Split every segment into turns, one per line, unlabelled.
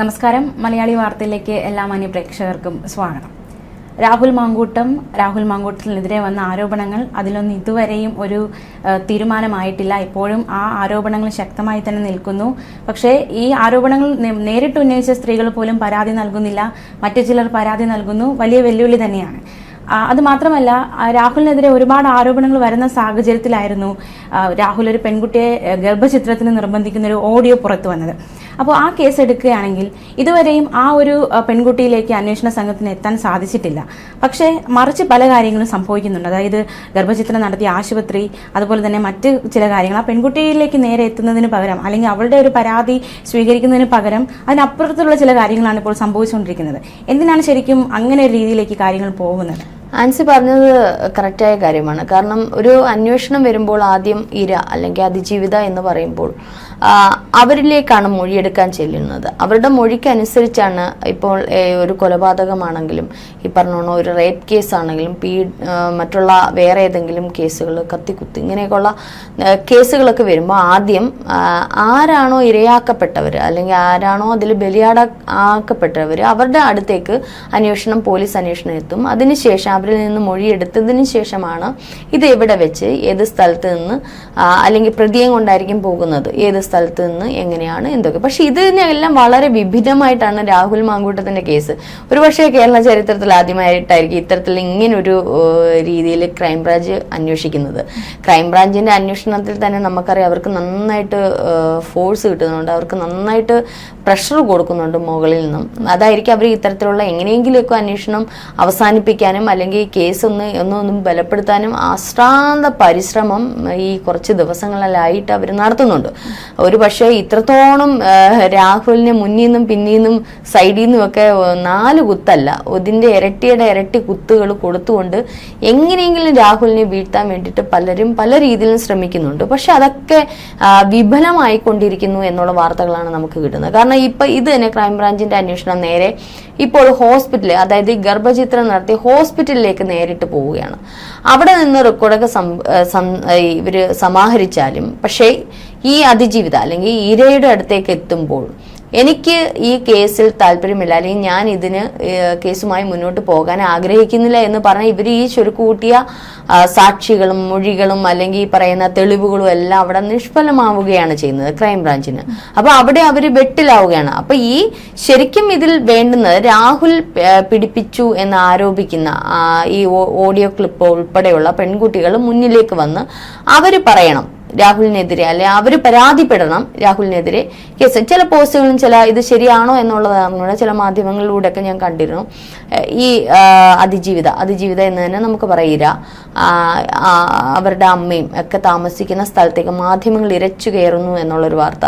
നമസ്കാരം. മലയാളി വാർത്തയിലേക്ക് എല്ലാ മാന്യ പ്രേക്ഷകർക്കും സ്വാഗതം. രാഹുൽ മാങ്കൂട്ടം രാഹുൽ മാങ്കൂട്ടത്തിനെതിരെ വന്ന ആരോപണങ്ങൾ അതിലൊന്നും ഇതുവരെയും ഒരു തീരുമാനമായിട്ടില്ല. ഇപ്പോഴും ആ ആരോപണങ്ങൾ ശക്തമായി തന്നെ നിൽക്കുന്നു. പക്ഷേ ഈ ആരോപണങ്ങൾ നേരിട്ട് ഉന്നയിച്ച സ്ത്രീകൾ പോലും പരാതി നൽകുന്നില്ല. മറ്റു ചിലർ പരാതി നൽകുന്നു. വലിയ വെല്ലുവിളി തന്നെയാണ്. അത് മാത്രമല്ല രാഹുലിനെതിരെ ഒരുപാട് ആരോപണങ്ങൾ വരുന്ന സാഹചര്യത്തിലായിരുന്നു രാഹുൽ ഒരു പെൺകുട്ടിയെ ഗർഭചിത്രത്തിന് നിർബന്ധിക്കുന്ന ഒരു ഓഡിയോ പുറത്തു വന്നത്. അപ്പോൾ ആ കേസ് എടുക്കുകയാണെങ്കിൽ ഇതുവരെയും ആ ഒരു പെൺകുട്ടിയിലേക്ക് അന്വേഷണ സംഘത്തിന് എത്താൻ സാധിച്ചിട്ടില്ല. പക്ഷേ മറിച്ച് പല കാര്യങ്ങളും സംഭവിക്കുന്നുണ്ട്. അതായത് ഗർഭചിത്രം നടത്തിയ ആശുപത്രി അതുപോലെ തന്നെ മറ്റ് ചില കാര്യങ്ങൾ. ആ പെൺകുട്ടിയിലേക്ക് നേരെ എത്തുന്നതിന് പകരം അല്ലെങ്കിൽ അവളുടെ ഒരു പരാതി സ്വീകരിക്കുന്നതിന് പകരം അതിനപ്പുറത്തുള്ള ചില കാര്യങ്ങളാണ് ഇപ്പോൾ സംഭവിച്ചുകൊണ്ടിരിക്കുന്നത്. എന്തിനാണ് ശരിക്കും അങ്ങനെ ഒരു രീതിയിലേക്ക് കാര്യങ്ങൾ പോകുന്നത്?
ആൻസി പറഞ്ഞത് കറക്റ്റായ കാര്യമാണ്. കാരണം ഒരു അന്വേഷണം വരുമ്പോൾ ആദ്യം ഇര അല്ലെങ്കിൽ അതിജീവിത എന്ന് പറയുമ്പോൾ അവരിലേക്കാണ് മൊഴിയെടുക്കാൻ ചെല്ലുന്നത്. അവരുടെ മൊഴിക്കനുസരിച്ചാണ് ഇപ്പോൾ ഒരു കൊലപാതകമാണെങ്കിലും ഈ പറഞ്ഞോണോ ഒരു റേപ്പ് കേസ് ആണെങ്കിലും പീ മറ്റുള്ള വേറെ ഏതെങ്കിലും കേസുകൾ കത്തിക്കുത്ത് ഇങ്ങനെയൊക്കെയുള്ള കേസുകളൊക്കെ വരുമ്പോൾ ആദ്യം ആരാണോ ഇരയാക്കപ്പെട്ടവർ അല്ലെങ്കിൽ ആരാണോ അതിൽ ബലിയാട ആക്കപ്പെട്ടവർ അവരുടെ അടുത്തേക്ക് അന്വേഷണം പോലീസ് അന്വേഷണം എത്തും. അതിനുശേഷം അവരിൽ നിന്ന് മൊഴിയെടുത്തതിന് ശേഷമാണ് ഇത് എവിടെ വെച്ച് ഏത് സ്ഥലത്ത് നിന്ന് അല്ലെങ്കിൽ പ്രതിയെ കൊണ്ടായിരിക്കും പോകുന്നത് ഏത് സ്ഥലത്ത് നിന്ന് എങ്ങനെയാണ് എന്തൊക്കെ. പക്ഷെ ഇതിനെല്ലാം വളരെ വിഭിന്നമായിട്ടാണ് രാഹുൽ മാങ്കൂട്ടത്തിന്റെ കേസ്. ഒരുപക്ഷെ കേരള ചരിത്രത്തിൽ ആദ്യമായിട്ടായിരിക്കും ഇത്തരത്തിൽ ഇങ്ങനൊരു രീതിയിൽ ക്രൈംബ്രാഞ്ച് അന്വേഷിക്കുന്നത്. ക്രൈംബ്രാഞ്ചിന്റെ അന്വേഷണത്തിൽ തന്നെ നമുക്കറിയാം അവർക്ക് നന്നായിട്ട് ഫോഴ്സ് കിട്ടുന്നുണ്ട്. അവർക്ക് നന്നായിട്ട് പ്രഷർ കൊടുക്കുന്നുണ്ട് മുകളിൽ നിന്നും. അതായിരിക്കും അവർ ഇത്തരത്തിലുള്ള എങ്ങനെയെങ്കിലുമൊക്കെ അന്വേഷണം അവസാനിപ്പിക്കാനും അല്ലെങ്കിൽ കേസ് ഒന്ന് ഒന്നൊന്നും ബലപ്പെടുത്താനും ആശ്രാന്ത പരിശ്രമം ഈ കുറച്ച് ദിവസങ്ങളിലായിട്ട് അവർ നടത്തുന്നുണ്ട്. ഒരു പക്ഷേ ഇത്രത്തോളം രാഹുലിനെ മുന്നിൽ നിന്നും പിന്നിൽ നിന്നും സൈഡിൽ നിന്നും ഒക്കെ നാല് കുത്തല്ല. ഇതിന്റെ ഇരട്ടിയുടെ ഇരട്ടി കുത്തുകൾ കൊടുത്തുകൊണ്ട് എങ്ങനെയെങ്കിലും രാഹുലിനെ വീഴ്ത്താൻ വേണ്ടിയിട്ട് പലരും പല രീതിയിലും ശ്രമിക്കുന്നുണ്ട്. പക്ഷെ അതൊക്കെ വിഫലമായിക്കൊണ്ടിരിക്കുന്നു എന്നുള്ള വാർത്തകളാണ് നമുക്ക് കിട്ടുന്നത്. കാരണം ഇപ്പൊ ഇത് തന്നെ ക്രൈംബ്രാഞ്ചിന്റെ അന്വേഷണം നേരെ ഇപ്പോൾ ഹോസ്പിറ്റലിൽ അതായത് ഗർഭചിത്രം നടത്തി ഹോസ്പിറ്റലിലേക്ക് നേരിട്ട് പോവുകയാണ്. അവിടെ നിന്ന് റെക്കോർഡൊക്കെ ഇവർ സമാഹരിച്ചാലും പക്ഷേ ഈ അതിജീവിത അല്ലെങ്കിൽ ഇരയുടെ അടുത്തേക്ക് എത്തുമ്പോൾ എനിക്ക് ഈ കേസിൽ താല്പര്യമില്ല അല്ലെങ്കിൽ ഞാൻ ഇതിന് കേസുമായി മുന്നോട്ട് പോകാൻ ആഗ്രഹിക്കുന്നില്ല എന്ന് പറഞ്ഞ ഇവർ ഈ ചുരുക്കൂട്ടിയ സാക്ഷികളും മൊഴികളും അല്ലെങ്കിൽ ഈ പറയുന്ന തെളിവുകളും എല്ലാം അവിടെ നിഷ്ഫലമാവുകയാണ് ചെയ്യുന്നത് ക്രൈംബ്രാഞ്ചിന് അപ്പൊ അവിടെ അവർ വെട്ടിലാവുകയാണ്. അപ്പൊ ഈ ശരിക്കും ഇതിൽ വേണ്ടുന്നത് രാഹുൽ പിടിപ്പിച്ചു എന്ന് ആരോപിക്കുന്ന ഈ ഓഡിയോ ക്ലിപ്പ് ഉൾപ്പെടെയുള്ള പെൺകുട്ടികൾ മുന്നിലേക്ക് വന്ന് അവർ പറയണം. രാഹുലിനെതിരെ അല്ലെ അവർ പരാതിപ്പെടണം രാഹുലിനെതിരെ. കേസ് ചില പോസ്റ്റുകളും ചില ഇത് ശരിയാണോ എന്നുള്ളതാണ് ചില മാധ്യമങ്ങളിലൂടെയൊക്കെ ഞാൻ കണ്ടിരുന്നു. ഈ അതിജീവിത അതിജീവിത എന്ന് തന്നെ നമുക്ക് പറയില്ല. അവരുടെ അമ്മയും ഒക്കെ താമസിക്കുന്ന സ്ഥലത്തേക്ക് മാധ്യമങ്ങൾ ഇരച്ചു കയറുന്നു എന്നുള്ളൊരു വാർത്ത.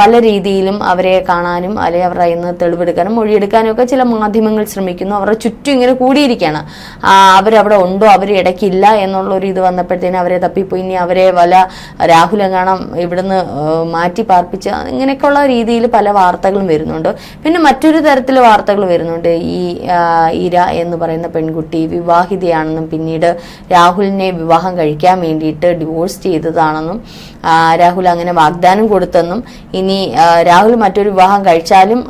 പല രീതിയിലും അവരെ കാണാനും അല്ലെങ്കിൽ അവരുടെ നിന്ന് തെളിവെടുക്കാനും മൊഴിയെടുക്കാനും ഒക്കെ ചില മാധ്യമങ്ങൾ ശ്രമിക്കുന്നു. അവരുടെ ചുറ്റും ഇങ്ങനെ കൂടിയിരിക്കുകയാണ് അവരവിടെ ഉണ്ടോ? അവർ ഇടയ്ക്കില്ല എന്നുള്ള ഒരു ഇത് വന്നപ്പോഴത്തേനും അവരെ തപ്പിപ്പോയി. ഇനി അവരെ വല രാഹുൽ എങ്ങാണം ഇവിടുന്ന് മാറ്റി പാർപ്പിച്ച് ഇങ്ങനെയൊക്കെയുള്ള രീതിയിൽ പല വാർത്തകളും വരുന്നുണ്ട്. പിന്നെ മറ്റൊരു തരത്തിലെ വാർത്തകൾ വരുന്നുണ്ട്. ഈ ഇര എന്ന് പറയുന്ന പെൺകുട്ടി വിവാഹിതയാണെന്നും പിന്നീട് രാഹുലിനെ വിവാഹം കഴിക്കാൻ വേണ്ടിയിട്ട് ഡിവോഴ്സ് ചെയ്തതാണെന്നും രാഹുൽ അങ്ങനെ വാഗ്ദാനം കൊടുത്തെന്നും ഇനി രാഹുൽ മറ്റൊരു വിവാഹം കഴിച്ചാലും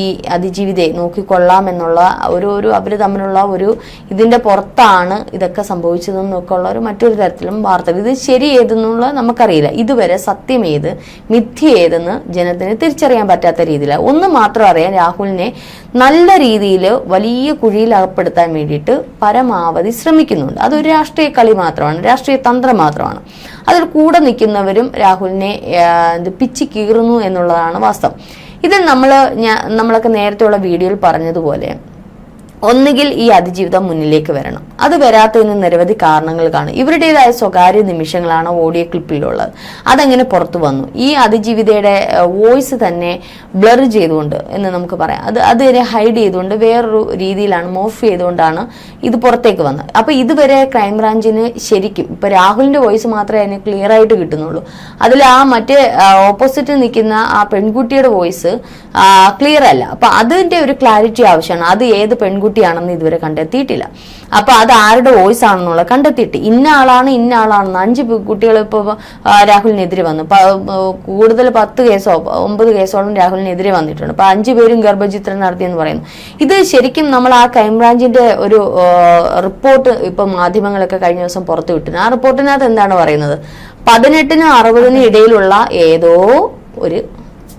ഈ അതിജീവിതയെ നോക്കിക്കൊള്ളാം എന്നുള്ള ഒരു ഒരു അവർ തമ്മിലുള്ള ഒരു ഇതിന്റെ പുറത്താണ് ഇതൊക്കെ സംഭവിച്ചതെന്നൊക്കെ ഉള്ള ഒരു മറ്റൊരു തരത്തിലും വാർത്തകൾ. ഇത് ശരി ഏതെന്നുള്ള നമുക്കറിയില്ല. ഇതുവരെ സത്യം ഏത് മിഥ്യ ഏതെന്ന് ജനത്തിന് തിരിച്ചറിയാൻ പറ്റാത്ത രീതിയിലാണ് ഒന്ന് മാത്രം അറിയാൻ രാഹുലിനെ നല്ല രീതിയിൽ വലിയ കുഴിയിൽ അകപ്പെടുത്താൻ വേണ്ടിയിട്ട് പരമാവധി ശ്രമിക്കുന്നുണ്ട്. അതൊരു രാഷ്ട്രീയ കളി മാത്രമാണ് രാഷ്ട്രീയ തന്ത്രം മാത്രമാണ്. അതിൽ കൂടെ നിൽക്കുന്നവരും രാഹുലിനെ പിച്ചി കീറുന്നു എന്നുള്ളതാണ് വാസ്തവം. ഇത് നമ്മൾ നമ്മളൊക്കെ നേരത്തെയുള്ള വീഡിയോയിൽ പറഞ്ഞതുപോലെ ഒന്നുകിൽ ഈ അതിജീവിതം മുന്നിലേക്ക് വരണം. അത് വരാത്തതിന് നിരവധി കാരണങ്ങൾ കാണും. ഇവരുടേതായ സ്വകാര്യ നിമിഷങ്ങളാണ് ഓഡിയോ ക്ലിപ്പിലുള്ളത്. അതങ്ങനെ പുറത്തു വന്നു. ഈ അതിജീവിതയുടെ വോയിസ് തന്നെ ബ്ലർ ചെയ്തുകൊണ്ട് എന്ന് നമുക്ക് പറയാം. അത് അതിനെ ഹൈഡ് ചെയ്തുകൊണ്ട് വേറൊരു രീതിയിലാണ് മോഫ് ചെയ്തുകൊണ്ടാണ് ഇത് പുറത്തേക്ക് വന്നത്. അപ്പൊ ഇതുവരെ ക്രൈംബ്രാഞ്ചിന് ശരിക്കും ഇപ്പൊ രാഹുലിന്റെ വോയിസ് മാത്രമേ അതിന് ക്ലിയർ ആയിട്ട് കിട്ടുന്നുള്ളൂ. അതിൽ ആ മറ്റേ ഓപ്പോസിറ്റ് നിൽക്കുന്ന ആ പെൺകുട്ടിയുടെ വോയിസ് ക്ലിയർ അല്ല അപ്പൊ അതിന്റെ ഒരു ക്ലാരിറ്റി ആവശ്യമാണ്. അത് ഏത് പെൺകുട്ടി ആൺകുട്ടിയാണെന്ന് ഇതുവരെ കണ്ടെത്തിയിട്ടില്ല. അപ്പൊ അത് ആരുടെ വോയിസ് ആണെന്നുള്ള കണ്ടെത്തിയിട്ട്. ഇന്ന ആളാണ് ഇന്ന ആളാണെന്ന് അഞ്ച് കുട്ടികൾ ഇപ്പോൾ രാഹുലിനെതിരെ വന്നു. കൂടുതൽ പത്ത് കേസോ ഒമ്പത് കേസോളം രാഹുലിനെതിരെ വന്നിട്ടുണ്ട്. അപ്പൊ അഞ്ചു പേരും ഗർഭചിത്രം നടത്തിയെന്ന് പറയുന്നു. ഇത് ശരിക്കും നമ്മൾ ആ ക്രൈംബ്രാഞ്ചിന്റെ ഒരു റിപ്പോർട്ട് ഇപ്പൊ മാധ്യമങ്ങളൊക്കെ കഴിഞ്ഞ ദിവസം പുറത്തു വിട്ടു ആ റിപ്പോർട്ടിനകത്ത് എന്താണ് പറയുന്നത്? പതിനെട്ടിനും അറുപതിനും ഇടയിലുള്ള ഏതോ ഒരു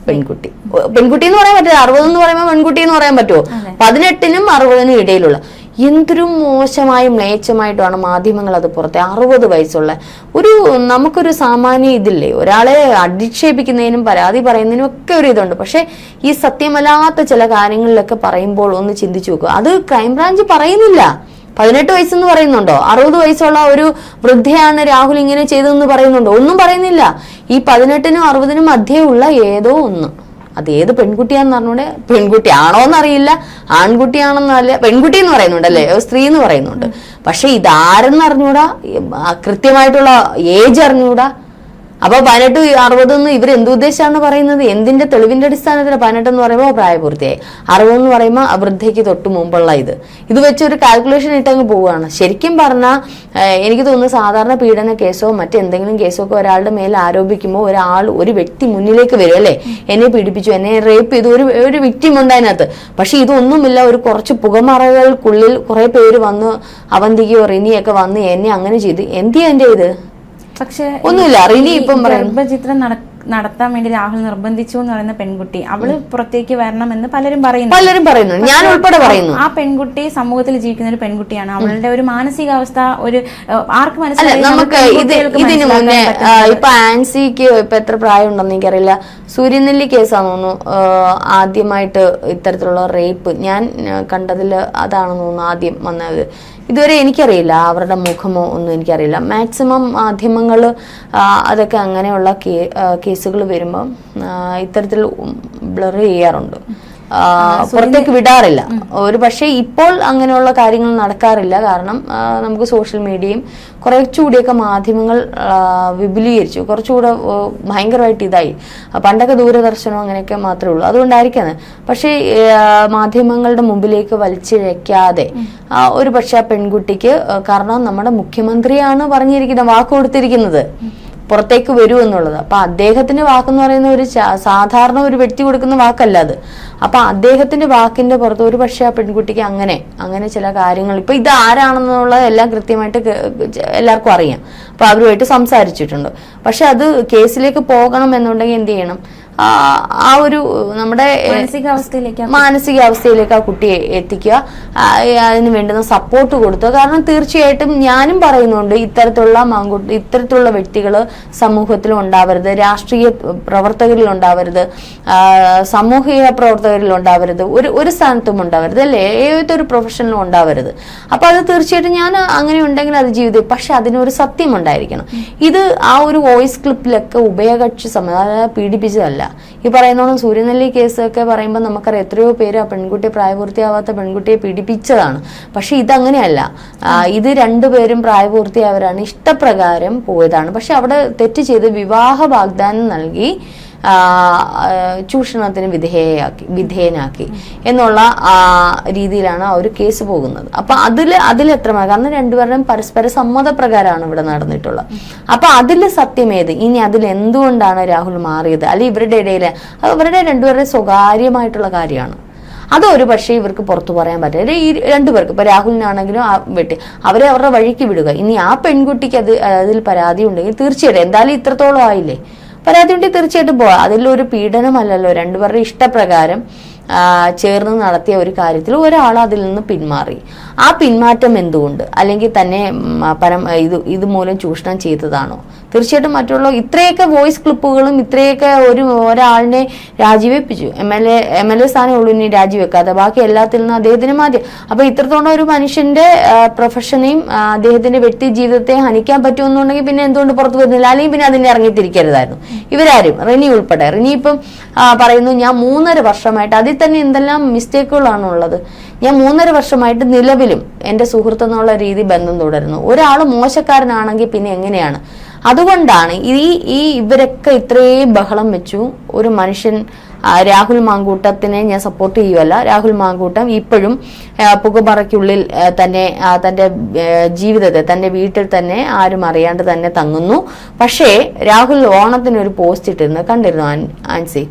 പെൺകുട്ടി. പെൺകുട്ടി എന്ന് പറയാൻ പറ്റില്ല അറുപത് എന്ന് പറയുമ്പോൾ പെൺകുട്ടി എന്ന് പറയാൻ പറ്റുമോ പതിനെട്ടിനും അറുപതിനും ഇടയിലുള്ള എന്തൊരു മോശമായ മ്ലേച്ഛമായിട്ടാണ് മാധ്യമങ്ങൾ അത് പുറത്തെ അറുപത് വയസ്സുള്ള ഒരു നമുക്കൊരു സാമാന്യ ഇതില്ലേ? ഒരാളെ അധിക്ഷേപിക്കുന്നതിനും പരാതി പറയുന്നതിനും ഒക്കെ ഒരു ഇതുണ്ട്. പക്ഷേ ഈ സത്യമല്ലാത്ത ചില കാര്യങ്ങളിലൊക്കെ പറയുമ്പോൾ ഒന്ന് ചിന്തിച്ചു നോക്കുക. അത് ക്രൈംബ്രാഞ്ച് പറയുന്നില്ല. പതിനെട്ട് വയസ്സെന്ന് പറയുന്നുണ്ടോ? അറുപത് വയസ്സുള്ള ഒരു വൃദ്ധയാണ് രാഹുൽ ഇങ്ങനെ ചെയ്തതെന്ന് പറയുന്നുണ്ടോ? ഒന്നും പറയുന്നില്ല. ഈ പതിനെട്ടിനും അറുപതിനും മധ്യേ ഉള്ള ഏതോ ഒന്ന്. അത് ഏത് പെൺകുട്ടിയാന്ന് പറഞ്ഞൂടെ? പെൺകുട്ടി ആണോ എന്നറിയില്ല ആൺകുട്ടിയാണെന്നല്ല പെൺകുട്ടി എന്ന് പറയുന്നുണ്ട് അല്ലേ സ്ത്രീ എന്ന് പറയുന്നുണ്ട്. പക്ഷെ ഇതാരെന്ന് അറിഞ്ഞൂടാ കൃത്യമായിട്ടുള്ള ഏജ് അറിഞ്ഞൂടാ? അപ്പൊ പതിനെട്ട് അറുപതൊന്നും ഇവർ എന്ത് ഉദ്ദേശമാണ് പറയുന്നത്? എന്തിന്റെ തെളിവിന്റെ അടിസ്ഥാനത്തിൽ പതിനെട്ട് എന്ന് പറയുമ്പോൾ പ്രായപൂർത്തിയായി. അറുപത് എന്ന് പറയുമ്പോൾ വൃദ്ധയ്ക്ക് തൊട്ട് മുമ്പുള്ള ഇത്. ഇത് വെച്ച് ഒരു കാൽക്കുലേഷൻ ഇട്ടങ്ങ് പോവുകയാണ്. ശരിക്കും പറഞ്ഞാൽ എനിക്ക് തോന്നുന്നു സാധാരണ പീഡന കേസോ മറ്റെന്തെങ്കിലും കേസോ ഒക്കെ ഒരാളുടെ മേൽ ആരോപിക്കുമ്പോൾ ഒരാൾ ഒരു വ്യക്തി മുന്നിലേക്ക് വരും അല്ലേ? എന്നെ പീഡിപ്പിച്ചു എന്നെ റേപ്പ് ചെയ്തു ഒരു ഒരു വിക്റ്റിം ഉണ്ട് അതിനകത്ത്. പക്ഷെ ഇതൊന്നുമില്ല ഒരു കുറച്ച് പുകമറകൾക്കുള്ളിൽ കുറെ പേര് വന്ന് അവന്തികയോ റിനിയൊക്കെ വന്ന് എന്നെ അങ്ങനെ ചെയ്ത്. എന്തിയാ എന്റെ ഇത്?
പക്ഷേ
ഒന്നുമില്ല. റിനി ഇപ്പം.
ഗർഭചിത്രം നട- നടത്താൻ വേണ്ടി രാഹുൽ നിർബന്ധിച്ചു എന്ന് പറയുന്ന പെൺകുട്ടി അവൾ പുറത്തേക്ക് വരണമെന്ന് പലരും പറയുന്നു.
പലരും പറയുന്നു. ഞാൻ ഉൾപ്പെടെ പറയുന്നു.
ആ പെൺകുട്ടി സമൂഹത്തിൽ ജീവിക്കുന്ന ഒരു പെൺകുട്ടിയാണ്. അവളുടെ ഒരു മാനസികാവസ്ഥ ഒരു ആർക്ക് മനസ്സിലായി
നമുക്ക് ഇത് ഇതിനു മുന്നേ ഇപ്പൊ ആൻസിക്ക് ഇപ്പൊ എത്ര പ്രായം ഉണ്ടെന്ന് എനിക്കറിയില്ല. സൂര്യനെല്ലി കേസാന്ന് തോന്നുന്നു ആദ്യമായിട്ട് ഇത്തരത്തിലുള്ള റേപ്പ്. ഞാൻ കണ്ടതിൽ അതാണെന്ന് തോന്നുന്നു ആദ്യം വന്നത്. ഇതുവരെ എനിക്കറിയില്ല അവരുടെ മുഖമോ ഒന്നും എനിക്കറിയില്ല. മാക്സിമം മാധ്യമങ്ങൾ അതൊക്കെ അങ്ങനെയുള്ള കേസുകൾ വരുമ്പം ഇത്തരത്തിൽ ബ്ലർ ചെയ്യാറുണ്ട്. പുറത്തേക്ക് വിടാറില്ല. ഒരു പക്ഷേ ഇപ്പോൾ അങ്ങനെയുള്ള കാര്യങ്ങൾ നടക്കാറില്ല. കാരണം നമുക്ക് സോഷ്യൽ മീഡിയയും കുറച്ചുകൂടിയൊക്കെ മാധ്യമങ്ങൾ വിപുലീകരിച്ചു. കുറച്ചുകൂടെ ഭയങ്കരമായിട്ട് ഇതായി. പണ്ടൊക്കെ ദൂരദർശനം അങ്ങനെയൊക്കെ മാത്രമേ ഉള്ളൂ. അതുകൊണ്ടായിരിക്കുന്നത് പക്ഷേ മാധ്യമങ്ങളുടെ മുമ്പിലേക്ക് വലിച്ചിഴയ്ക്കാതെ ഒരു പക്ഷേ ആ പെൺകുട്ടിക്ക് കാരണം നമ്മുടെ മുഖ്യമന്ത്രിയാണ് പറഞ്ഞിരിക്കുന്നത് വാക്ക് കൊടുത്തിരിക്കുന്നത്. പുറത്തേക്ക് വരൂ എന്നുള്ളത്. അപ്പൊ അദ്ദേഹത്തിന്റെ വാക്കെന്ന് പറയുന്ന ഒരു സാധാരണ ഒരു വ്യക്തി കൊടുക്കുന്ന വാക്കല്ല അത്. അപ്പൊ അദ്ദേഹത്തിന്റെ വാക്കിന്റെ പുറത്ത് ഒരു പക്ഷേ ആ പെൺകുട്ടിക്ക് അങ്ങനെ അങ്ങനെ ചില കാര്യങ്ങൾ ഇപ്പൊ ഇത് ആരാണെന്നുള്ളത് എല്ലാം കൃത്യമായിട്ട് എല്ലാവർക്കും അറിയാം. അപ്പൊ അവരുമായിട്ട് സംസാരിച്ചിട്ടുണ്ട്. പക്ഷെ അത് കേസിലേക്ക് പോകണം എന്നുണ്ടെങ്കിൽ എന്ത് ചെയ്യണം? ആ ഒരു നമ്മുടെ
മാനസികാവസ്ഥയിലേക്ക്
മാനസികാവസ്ഥയിലേക്ക് ആ കുട്ടിയെ എത്തിക്കുക. അതിന് വേണ്ടുന്ന സപ്പോർട്ട് കൊടുക്കുക. കാരണം തീർച്ചയായിട്ടും ഞാനും പറയുന്നുണ്ട് ഇത്തരത്തിലുള്ള മാങ്കുട്ടി ഇത്തരത്തിലുള്ള വ്യക്തികൾ സമൂഹത്തിൽ ഉണ്ടാവരുത്. രാഷ്ട്രീയ പ്രവർത്തകരിൽ ഉണ്ടാവരുത്. സാമൂഹിക പ്രവർത്തകരിൽ ഉണ്ടാവരുത്. ഒരു ഒരു സ്ഥാനത്തും ഉണ്ടാവരുത് അല്ലേ? ഏതൊരു പ്രൊഫഷനിലും ഉണ്ടാവരുത്. അപ്പൊ അത് തീർച്ചയായിട്ടും ഞാൻ അങ്ങനെ ഉണ്ടെങ്കിൽ അത് ജീവിതം പക്ഷെ അതിനൊരു സത്യം ഉണ്ടായിരിക്കണം ഇത് ആ ഒരു വോയിസ് ക്ലിപ്പിലൊക്കെ ഉഭയകക്ഷി സമ അതായത് പീഡിപ്പിച്ചതല്ല. ഈ പറയുന്നോണം സൂര്യനെല്ലി കേസൊക്കെ പറയുമ്പോൾ നമുക്കറിയാം എത്രയോ പേര് ആ പെൺകുട്ടിയെ പ്രായപൂർത്തിയാവാത്ത പെൺകുട്ടിയെ പീഡിപ്പിച്ചതാണ്. പക്ഷെ ഇതങ്ങനെയല്ല. ഇത് രണ്ടുപേരും പ്രായപൂർത്തിയായവരാണ് ഇഷ്ടപ്രകാരം പോയതാണ്. പക്ഷെ അവിടെ തെറ്റ് ചെയ്ത് വിവാഹ വാഗ്ദാനം നൽകി ചൂഷണത്തിന് വിധേയയാക്കി വിധേയനാക്കി എന്നുള്ള രീതിയിലാണ് ആ ഒരു കേസ് പോകുന്നത്. അപ്പൊ അതിൽ അതിൽ എത്ര കാരണം രണ്ടുപേരുടെയും പരസ്പര സമ്മതപ്രകാരമാണ് ഇവിടെ നടന്നിട്ടുള്ളത്. അപ്പൊ അതിൽ സത്യമേത് ഇനി അതിൽ എന്തുകൊണ്ടാണ് രാഹുൽ മാറിയത്? അല്ലെങ്കിൽ ഇവരുടെ ഇടയിൽ അത് അവരുടെ രണ്ടുപേരുടെ സ്വകാര്യമായിട്ടുള്ള കാര്യമാണ്. അത് ഒരു പക്ഷേ ഇവർക്ക് പുറത്തു പറയാൻ പറ്റില്ല. ഈ രണ്ടുപേർക്ക് ഇപ്പൊ രാഹുലിനാണെങ്കിലും ആ വെട്ടി അവരെ അവരുടെ വഴിക്ക് വിടുക. ഇനി ആ പെൺകുട്ടിക്ക് അത് അതിൽ പരാതി ഉണ്ടെങ്കിൽ തീർച്ചയായിട്ടും. എന്തായാലും ഇത്രത്തോളം ആയില്ലേ? പരാതി ഉണ്ടെങ്കിൽ തീർച്ചയായിട്ടും പോവാം. അതിലൊരു പീഡനമല്ലല്ലോ. രണ്ടുപേരുടെ ഇഷ്ടപ്രകാരം ചേർന്ന് നടത്തിയ ഒരു കാര്യത്തിൽ ഒരാൾ അതിൽ നിന്ന് പിന്മാറി. ആ പിന്മാറ്റം എന്തുകൊണ്ട്? അല്ലെങ്കിൽ തന്നെ പരം ഇത് ഇതുമൂലം ചൂഷണം ചെയ്തതാണോ? തീർച്ചയായിട്ടും മറ്റുള്ള ഇത്രയൊക്കെ വോയിസ് ക്ലിപ്പുകളും ഇത്രയൊക്കെ ഒരു ഒരാളിനെ രാജിവെപ്പിച്ചു. M L A M L A സ്ഥാനം ഇനി രാജിവെക്കാതെ. ബാക്കി എല്ലാത്തിൽ നിന്നും അദ്ദേഹത്തിന് മാറ്റി. അപ്പൊ ഇത്രത്തോളം ഒരു മനുഷ്യന്റെ പ്രൊഫഷനെയും അദ്ദേഹത്തിന്റെ വ്യക്തി ജീവിതത്തെ ഹനിക്കാൻ പറ്റുമെന്നുണ്ടെങ്കിൽ പിന്നെ എന്തുകൊണ്ട് പുറത്തു വരുന്നില്ല? അല്ലെങ്കിൽ പിന്നെ അതിനെ ഇറങ്ങിത്തിരിക്കരുതായിരുന്നു. ഇവരാരും റിനി ഉൾപ്പെടെ. റിനി ഇപ്പം പറയുന്നു ഞാൻ മൂന്നര വർഷമായിട്ട് അതിൽ തന്നെ എന്തെല്ലാം മിസ്റ്റേക്കുകളാണ് ഉള്ളത് ഞാൻ മൂന്നര വർഷമായിട്ട് നിലവിലും എന്റെ സുഹൃത്ത് എന്നുള്ള രീതി ബന്ധം തുടരുന്നു. ഒരാൾ മോശക്കാരനാണെങ്കിൽ പിന്നെ എങ്ങനെയാണ്? അതുകൊണ്ടാണ് ഈ ഈ ഇവരൊക്കെ ഇത്രയും ബഹളം വെച്ചു. ഒരു മനുഷ്യൻ രാഹുൽ മാങ്കൂട്ടത്തിനെ ഞാൻ സപ്പോർട്ട് ചെയ്യുമല്ല രാഹുൽ മാങ്കൂട്ടം ഇപ്പോഴും പുകമറയ്ക്കുള്ളിൽ തന്നെ തന്റെ ജീവിതത്തെ തന്റെ വീട്ടിൽ തന്നെ ആരും അറിയാണ്ട് തന്നെ തങ്ങുന്നു. പക്ഷേ രാഹുൽ ഓണത്തിന് ഒരു പോസ്റ്റ് ഇട്ടിരുന്നു. കണ്ടിരുന്നു ആൻസി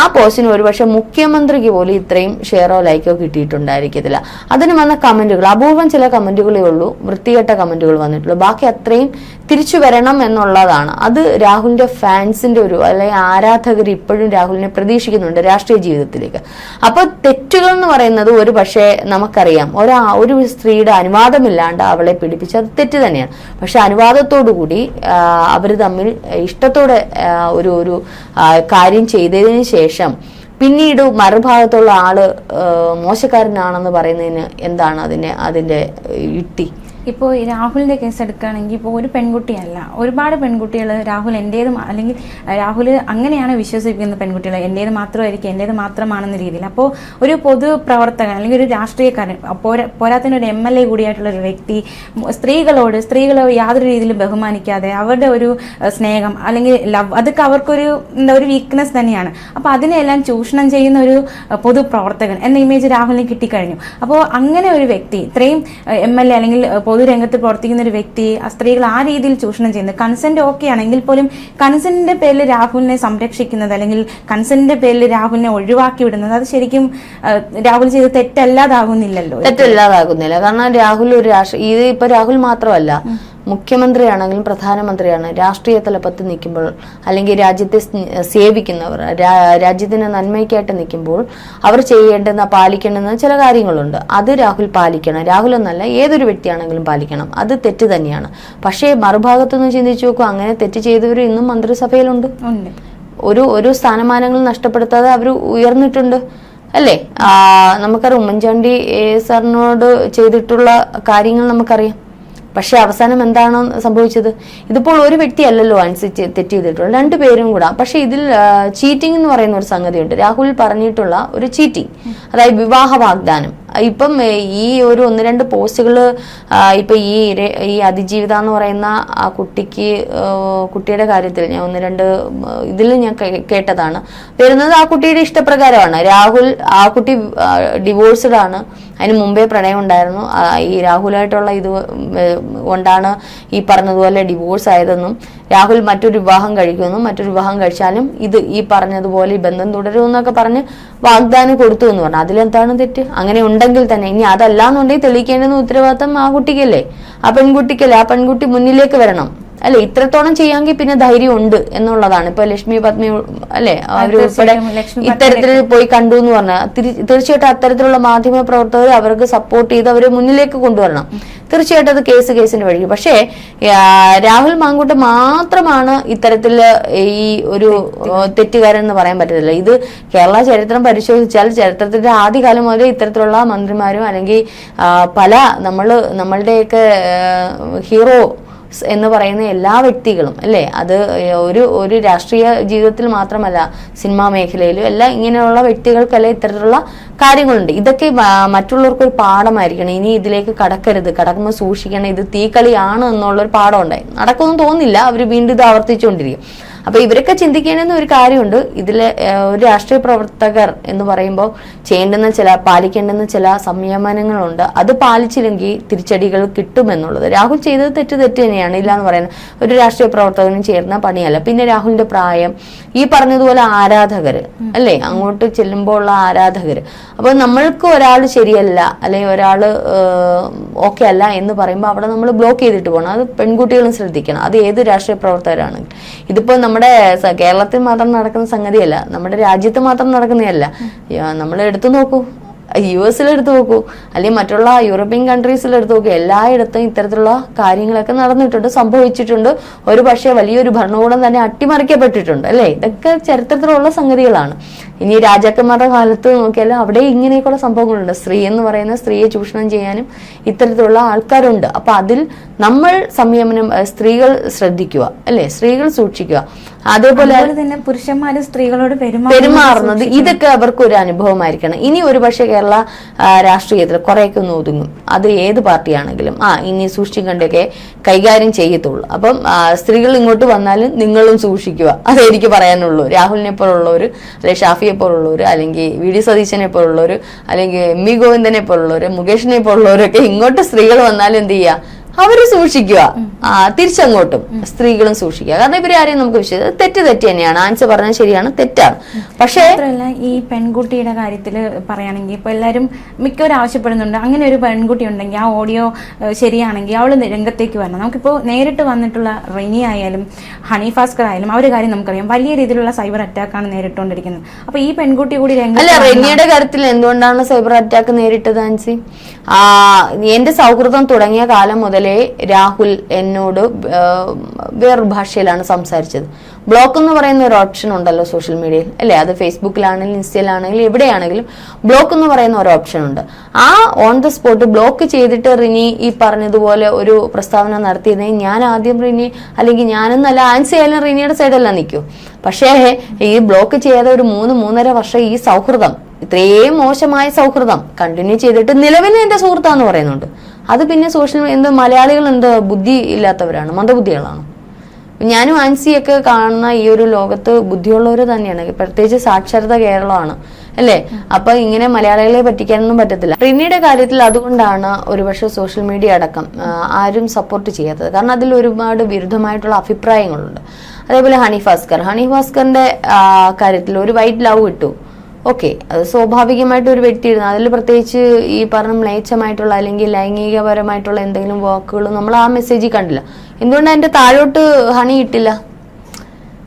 ആ പോസ്റ്റിന് ഒരുപക്ഷെ മുഖ്യമന്ത്രിക്ക് പോലും ഇത്രയും ഷെയറോ ലൈക്കോ കിട്ടിയിട്ടുണ്ടായിരിക്കത്തില്ല. അതിന് വന്ന കമന്റുകൾ അപൂർവം ചില കമന്റുകളേ ഉള്ളൂ വൃത്തികെട്ട കമന്റുകൾ വന്നിട്ടുള്ളൂ. ബാക്കി അത്രയും തിരിച്ചു വരണം എന്നുള്ളതാണ്. അത് രാഹുലിന്റെ ഫാൻസിന്റെ ഒരു അല്ലെങ്കിൽ ആരാധകർ ഇപ്പോഴും രാഹുലിനെ പ്രതീക്ഷിക്കുന്നുണ്ട് രാഷ്ട്രീയ ജീവിതത്തിലേക്ക്. അപ്പൊ തെറ്റുകൾ എന്ന് പറയുന്നത് ഒരു പക്ഷേ നമുക്കറിയാം. ഒരാ ഒരു സ്ത്രീയുടെ അനുവാദമില്ലാണ്ട് അവളെ പിടിപ്പിച്ച് അത് തെറ്റ് തന്നെയാണ്. പക്ഷെ അനുവാദത്തോടു കൂടി അവർ തമ്മിൽ ഇഷ്ടത്തോടെ ഒരു ഒരു കാര്യം ചെയ്തതിന് ശേഷം പിന്നീട് മറുഭാഗത്തുള്ള ആൾ മോശക്കാരനാണെന്ന് പറയുന്നതിന് എന്താണ് അതിന്റെ അതിന്റെ യുക്തി?
ഇപ്പോൾ ഈ രാഹുലിന്റെ കേസ് എടുക്കുകയാണെങ്കിൽ ഇപ്പോൾ ഒരു പെൺകുട്ടിയല്ല. ഒരുപാട് പെൺകുട്ടികൾ രാഹുൽ എന്റേത് അല്ലെങ്കിൽ രാഹുൽ അങ്ങനെയാണ് വിശ്വസിപ്പിക്കുന്ന പെൺകുട്ടികൾ എന്റേത് മാത്രമായിരിക്കും എന്റേത് മാത്രമാണെന്ന രീതിയിൽ. അപ്പോൾ ഒരു പൊതു പ്രവർത്തകൻ അല്ലെങ്കിൽ ഒരു രാഷ്ട്രീയക്കാരൻ പോരാ പോരാത്തിന് ഒരു എം എൽ എ കൂടിയായിട്ടുള്ള ഒരു വ്യക്തി സ്ത്രീകളോട് സ്ത്രീകളെ യാതൊരു രീതിയിലും ബഹുമാനിക്കാതെ അവരുടെ ഒരു സ്നേഹം അല്ലെങ്കിൽ ലവ് അതൊക്കെ അവർക്കൊരു എന്താ ഒരു വീക്ക്നെസ് തന്നെയാണ്. അപ്പോൾ അതിനെല്ലാം ചൂഷണം ചെയ്യുന്ന ഒരു പൊതു പൊതുപ്രവർത്തകൻ എന്ന ഇമേജ് രാഹുലിന് കിട്ടിക്കഴിഞ്ഞു. അപ്പോൾ അങ്ങനെ ഒരു വ്യക്തി ഇത്രയും എം എൽ എ അല്ലെങ്കിൽ പൊതുരംഗത്ത് പ്രവർത്തിക്കുന്ന ഒരു വ്യക്തി ആ സ്ത്രീകൾ ആ രീതിയിൽ ചൂഷണം ചെയ്യുന്നത്. കൺസെന്റ് ഓക്കെ ആണെങ്കിൽ പോലും കൺസെന്റിന്റെ പേരിൽ രാഹുലിനെ സംരക്ഷിക്കുന്നത് അല്ലെങ്കിൽ കൺസെന്റിന്റെ പേരിൽ രാഹുലിനെ ഒഴിവാക്കി വിടുന്നത് അത് ശരിക്കും രാഹുൽ ചെയ്ത് തെറ്റല്ലാതാകുന്നില്ലല്ലോ.
തെറ്റല്ലാതാകുന്നില്ല. കാരണം രാഹുൽ ഒരു രാഷ്ട്രീയ ഇത് ഇപ്പൊ രാഹുൽ മാത്രമല്ല. മുഖ്യമന്ത്രിയാണെങ്കിലും പ്രധാനമന്ത്രിയാണ്. രാഷ്ട്രീയ തലപ്പത്ത് നിൽക്കുമ്പോൾ അല്ലെങ്കിൽ രാജ്യത്തെ സേവിക്കുന്നവർ രാജ്യത്തിന് രാജ്യത്തിന്റെ നന്മയ്ക്കായിട്ട് നിൽക്കുമ്പോൾ അവർ ചെയ്യേണ്ടുന്ന പാലിക്കേണ്ടുന്ന ചില കാര്യങ്ങളുണ്ട്. അത് രാഹുൽ പാലിക്കണം. രാഹുൽ എന്നല്ല ഏതൊരു വ്യക്തിയാണെങ്കിലും പാലിക്കണം. അത് തെറ്റ് തന്നെയാണ്. പക്ഷേ മറുഭാഗത്തുനിന്ന് ചിന്തിച്ചു നോക്കും അങ്ങനെ തെറ്റ് ചെയ്തവർ ഇന്നും മന്ത്രിസഭയിലുണ്ട്. ഒരു ഒരു സ്ഥാനമാനങ്ങൾ നഷ്ടപ്പെടുത്താതെ അവർ ഉയർന്നിട്ടുണ്ട്. അല്ലേ? നമുക്കറിയാം ഉമ്മൻചാണ്ടി സാറിനോട് ചെയ്തിട്ടുള്ള കാര്യങ്ങൾ നമുക്കറിയാം. പക്ഷെ അവസാനം എന്താണോ സംഭവിച്ചത്? ഇതിപ്പോൾ ഒരു വ്യക്തിയല്ലല്ലോ അനുസരിച്ച് തെറ്റ് ചെയ്തിട്ടുള്ളത്. രണ്ടുപേരും കൂടെ. പക്ഷെ ഇതിൽ ചീറ്റിംഗ് എന്ന് പറയുന്ന ഒരു സംഗതിയുണ്ട്. രാഹുൽ പറഞ്ഞിട്ടുള്ള ഒരു ചീറ്റിംഗ്. അതായത് വിവാഹ വാഗ്ദാനം. ഇപ്പം ഈ ഒരു ഒന്ന് രണ്ട് പോസ്റ്റുകൾ ഇപ്പൊ ഈ ഈ അതിജീവിത എന്ന് പറയുന്ന ആ കുട്ടിക്ക് കുട്ടിയുടെ കാര്യത്തിൽ ഞാൻ ഒന്ന് രണ്ട് ഇതിൽ ഞാൻ കേട്ടതാണ്. വരുന്നത് ആ കുട്ടിയുടെ ഇഷ്ടപ്രകാരമാണ്. രാഹുൽ ആ കുട്ടി ഡിവോഴ്സ്ഡ് ആണ്. അതിന് മുമ്പേ പ്രണയം ഉണ്ടായിരുന്നു. ഈ രാഹുലായിട്ടുള്ള ഇത് കൊണ്ടാണ് ഈ പറഞ്ഞതുപോലെ ഡിവോഴ്സ് ആയതെന്നും രാഹുൽ മറ്റൊരു വിവാഹം കഴിക്കുമെന്നും മറ്റൊരു വിവാഹം കഴിച്ചാലും ഇത് ഈ പറഞ്ഞതുപോലെ ഈ ബന്ധം തുടരുമെന്നൊക്കെ പറഞ്ഞ് വാഗ്ദാനം കൊടുത്തു എന്ന് പറഞ്ഞു. അതിലെന്താണ് തെറ്റ്? അങ്ങനെ ഉണ്ടെങ്കിൽ തന്നെ ഇനി അതല്ല എന്നുണ്ടെങ്കിൽ തെളിയിക്കേണ്ടുന്ന ഉത്തരവാദിത്തം ആ കുട്ടിക്കല്ലേ? ആ പെൺകുട്ടിക്കല്ലേ? ആ പെൺകുട്ടി മുന്നിലേക്ക് വരണം. അല്ലെ ഇത്രത്തോളം ചെയ്യാമെങ്കിൽ പിന്നെ ധൈര്യം ഉണ്ട് എന്നുള്ളതാണ്. ഇപ്പൊ ലക്ഷ്മി പത്മി അല്ലെ
പത്മിനെ
ഇത്തരത്തിൽ പോയി കണ്ടു എന്ന് പറഞ്ഞാൽ തീർച്ചയായിട്ടും അത്തരത്തിലുള്ള മാധ്യമ പ്രവർത്തകർ അവർക്ക് സപ്പോർട്ട് ചെയ്ത് അവരെ മുന്നിലേക്ക് കൊണ്ടുവരണം. തീർച്ചയായിട്ടും അത് കേസ് കേസിന്റെ വഴി പക്ഷേ രാഹുൽ മാങ്കൂട്ട് മാത്രമാണ് ഇത്തരത്തിൽ ഈ ഒരു തെറ്റുകാരൻ എന്ന് പറയാൻ പറ്റത്തില്ല. ഇത് കേരള ചരിത്രം പരിശോധിച്ചാൽ ചരിത്രത്തിന്റെ ആദ്യകാലം മുതൽ ഇത്തരത്തിലുള്ള മന്ത്രിമാരും അല്ലെങ്കിൽ പല നമ്മൾ നമ്മളുടെയൊക്കെ ഹീറോ എന്ന് പറയുന്ന എല്ലാ വ്യക്തികളും അല്ലേ? അത് ഒരു ഒരു രാഷ്ട്രീയ ജീവിതത്തിൽ മാത്രമല്ല സിനിമാ മേഖലയിലും എല്ലാം ഇങ്ങനെയുള്ള വ്യക്തികൾക്കല്ലേ ഇത്തരത്തിലുള്ള കാര്യങ്ങളുണ്ട്. ഇതൊക്കെ മറ്റുള്ളവർക്ക് ഒരു പാഠമായിരിക്കണം. ഇനി ഇതിലേക്ക് കടക്കരുത്. കടക്കുമ്പോൾ സൂക്ഷിക്കണം ഇത് തീക്കളിയാണ് എന്നുള്ളൊരു പാഠം ഉണ്ടായി നടക്കുമെന്ന് തോന്നില്ല അവർ വീണ്ടും ഇത് ആവർത്തിച്ചുകൊണ്ടിരിക്കും. അപ്പൊ ഇവരൊക്കെ ചിന്തിക്കേണ്ടുന്ന ഒരു കാര്യമുണ്ട്. ഇതിൽ ഒരു രാഷ്ട്രീയ പ്രവർത്തകർ എന്ന് പറയുമ്പോൾ ചെയ്യേണ്ടുന്ന ചില പാലിക്കേണ്ടുന്ന ചില സംയമനങ്ങളുണ്ട്. അത് പാലിച്ചില്ലെങ്കിൽ തിരിച്ചടികൾ കിട്ടുമെന്നുള്ളത്. രാഹുൽ ചെയ്തത് തെറ്റ് തെറ്റ് തന്നെയാണ്. ഇല്ല എന്ന് പറയുന്നത് ഒരു രാഷ്ട്രീയ പ്രവർത്തകനും ചേർന്ന പണിയല്ല. പിന്നെ രാഹുലിന്റെ പ്രായം. ഈ പറഞ്ഞതുപോലെ ആരാധകർ അല്ലേ? അങ്ങോട്ട് ചെല്ലുമ്പോൾ ഉള്ള ആരാധകർ അപ്പൊ നമ്മൾക്ക് ഒരാൾ ശരിയല്ല അല്ലെങ്കിൽ ഒരാൾ ഓക്കെ അല്ല എന്ന് പറയുമ്പോൾ അവിടെ നമ്മൾ ബ്ലോക്ക് ചെയ്തിട്ട് പോകണം. അത് പെൺകുട്ടികളും ശ്രദ്ധിക്കണം. അത് ഏത് രാഷ്ട്രീയ പ്രവർത്തകരാണെങ്കിലും. ഇതിപ്പോ നമ്മുടെ കേരളത്തിൽ മാത്രം നടക്കുന്ന സംഗതിയല്ല നമ്മുടെ രാജ്യത്ത് മാത്രം നടക്കുന്നതല്ല. നമ്മൾ എടുത്തു നോക്കൂ. യു എസിൽ എടുത്തു നോക്കൂ. അല്ലെങ്കിൽ മറ്റുള്ള യൂറോപ്യൻ കൺട്രീസിൽ എടുത്തു നോക്കൂ. എല്ലായിടത്തും ഇത്തരത്തിലുള്ള കാര്യങ്ങളൊക്കെ നടന്നിട്ടുണ്ട് സംഭവിച്ചിട്ടുണ്ട്. ഒരു പക്ഷേ വലിയൊരു ഭരണകൂടം തന്നെ അട്ടിമറിക്കപ്പെട്ടിട്ടുണ്ട്. അല്ലേ ഇതൊക്കെ ചരിത്രത്തിലുള്ള സംഗതികളാണ്. ഇനി രാജാക്കന്മാരുടെ കാലത്ത് നോക്കിയാൽ അവിടെ ഇങ്ങനെയൊക്കെയുള്ള സംഭവങ്ങളുണ്ട്. സ്ത്രീ എന്ന് പറയുന്ന സ്ത്രീയെ ചൂഷണം ചെയ്യാനും ഇത്തരത്തിലുള്ള ആൾക്കാരുണ്ട്. അപ്പൊ അതിൽ നമ്മൾ സംയമനം സ്ത്രീകൾ ശ്രദ്ധിക്കുക അല്ലേ? സ്ത്രീകൾ സൂക്ഷിക്കുക. അതേപോലെ
തന്നെ പുരുഷന്മാര് സ്ത്രീകളോട് പെരുമാറുന്നത്
ഇതൊക്കെ അവർക്ക് ഒരു അനുഭവമായിരിക്കണം. ഇനി ഒരു പക്ഷേ കേരള രാഷ്ട്രീയത്തിൽ കുറേയൊക്കെ ഒന്ന് ഒതുങ്ങും. അത് ഏത് പാർട്ടിയാണെങ്കിലും. ആ ഇനി സൂക്ഷിക്കണ്ടൊക്കെ കൈകാര്യം ചെയ്യത്തുള്ളൂ. അപ്പം സ്ത്രീകൾ ഇങ്ങോട്ട് വന്നാലും നിങ്ങളും സൂക്ഷിക്കുക. അതേ എനിക്ക് പറയാനുള്ളൂ. രാഹുലിനെ പോലുള്ളവർ അല്ലെ ഷാഫി ഷാഫിയെ പോലുള്ളവർ അല്ലെങ്കിൽ വി ഡി സതീശനെ പോലുള്ളവർ അല്ലെങ്കിൽ എം വി ഗോവിന്ദനെ പോലുള്ളവർ മുകേഷിനെ പോലുള്ളവരൊക്കെ ഇങ്ങോട്ട് സ്ത്രീകൾ വന്നാൽ എന്ത് ചെയ്യുക അവർ സൂക്ഷിക്കുക. ആ തിരിച്ചങ്ങോട്ടും സ്ത്രീകളും സൂക്ഷിക്കുക. കാരണം ഇവരെ ആരെയും നമുക്ക് വിശ്വസിക്കാം തെറ്റ് തെറ്റ് തന്നെയാണ്. ആൻസർ പറഞ്ഞത് ശരിയാണ് തെറ്റാണ്. പക്ഷേ
ഈ പെൺകുട്ടിയുടെ കാര്യത്തിൽ പറയുകയാണെങ്കിൽ ഇപ്പൊ എല്ലാവരും മിക്കവരും ആവശ്യപ്പെടുന്നുണ്ട്. അങ്ങനെ ഒരു പെൺകുട്ടി ഉണ്ടെങ്കിൽ ആ ഓഡിയോ ശരിയാണെങ്കിൽ അവൾ രംഗത്തേക്ക് വരണം. നമുക്കിപ്പോൾ നേരിട്ട് വന്നിട്ടുള്ള റിനി ആയാലും ഹണി ഭാസ്കർ ആയാലും ആ ഒരു കാര്യം നമുക്കറിയാം. വലിയ രീതിയിലുള്ള സൈബർ അറ്റാക്ക് ആണ് നേരിട്ടുകൊണ്ടിരിക്കുന്നത്. അപ്പൊ ഈ പെൺകുട്ടി കൂടി
അല്ല റിനിയുടെ കാര്യത്തിൽ എന്തുകൊണ്ടാണ് സൈബർ അറ്റാക്ക് നേരിട്ടത് ആൻസി? ആ എന്റെ സൗഹൃദം തുടങ്ങിയ കാലം മുതലേ രാഹുൽ എന്നോട് വേറൊരു ഭാഷയിലാണ് സംസാരിച്ചത്. ബ്ലോക്ക് എന്ന് പറയുന്ന ഒരു ഓപ്ഷൻ ഉണ്ടല്ലോ സോഷ്യൽ മീഡിയയിൽ അല്ലേ? അത് ഫേസ്ബുക്കിലാണെങ്കിലും ഇൻസ്റ്റയിലാണെങ്കിലും എവിടെയാണെങ്കിലും ബ്ലോക്ക് എന്ന് പറയുന്ന ഒരു ഓപ്ഷൻ ഉണ്ട്. ആ ഓൺ ദ സ്പോട്ട് ബ്ലോക്ക് ചെയ്തിട്ട് റിനി ഈ പറഞ്ഞതുപോലെ ഒരു പ്രസ്താവന നടത്തിയതെങ്കിൽ ഞാൻ ആദ്യം റിനി അല്ലെങ്കിൽ ഞാനെന്നല്ല ആൻസി ആയാലും റിനിയുടെ സൈഡല്ല നിൽക്കൂ. പക്ഷേ ഈ ബ്ലോക്ക് ചെയ്യാതെ ഒരു മൂന്ന് മൂന്നര വർഷം ഈ സൗഹൃദം ഇത്രയും മോശമായ സൗഹൃദം കണ്ടിന്യൂ ചെയ്തിട്ട് നിലവിൽ എന്റെ സുഹൃത്താന്ന് പറയുന്നുണ്ട്. അത് പിന്നെ സോഷ്യൽ എന്ത് മലയാളികൾ എന്ത് ബുദ്ധി ഇല്ലാത്തവരാണ് മന്ദബുദ്ധികളാണ്. ഞാനും ആൻസിയൊക്കെ കാണുന്ന ഈ ഒരു ലോകത്ത് ബുദ്ധിയുള്ളവർ തന്നെയാണ്. പ്രത്യേകിച്ച് സാക്ഷരത കേരളമാണ് അല്ലേ? അപ്പൊ ഇങ്ങനെ മലയാളികളെ പറ്റിക്കാനൊന്നും പറ്റത്തില്ല. റിനിയുടെ കാര്യത്തിൽ അതുകൊണ്ടാണ് ഒരുപക്ഷെ സോഷ്യൽ മീഡിയ അടക്കം ആരും സപ്പോർട്ട് ചെയ്യാത്തത്. കാരണം അതിൽ ഒരുപാട് വിരുദ്ധമായിട്ടുള്ള അഭിപ്രായങ്ങളുണ്ട്. അതേപോലെ ഹണി ഭാസ്കർ. ഹണി ഭാസ്കറിന്റെ കാര്യത്തിൽ ഒരു വൈറ്റ് ലവ് ഇട്ടു. ഓക്കെ അത് സ്വാഭാവികമായിട്ട് ഒരു ഇരുന്നു അതിൽ പ്രത്യേകിച്ച് ഈ പറഞ്ഞ മ്ലേച്ഛമായിട്ടുള്ള അല്ലെങ്കിൽ ലൈംഗികപരമായിട്ടുള്ള എന്തെങ്കിലും വാക്കുകളും നമ്മൾ ആ മെസ്സേജിൽ കണ്ടില്ല. എന്തുകൊണ്ട് അതിന്റെ താഴോട്ട് ഹണി ഇട്ടില്ല?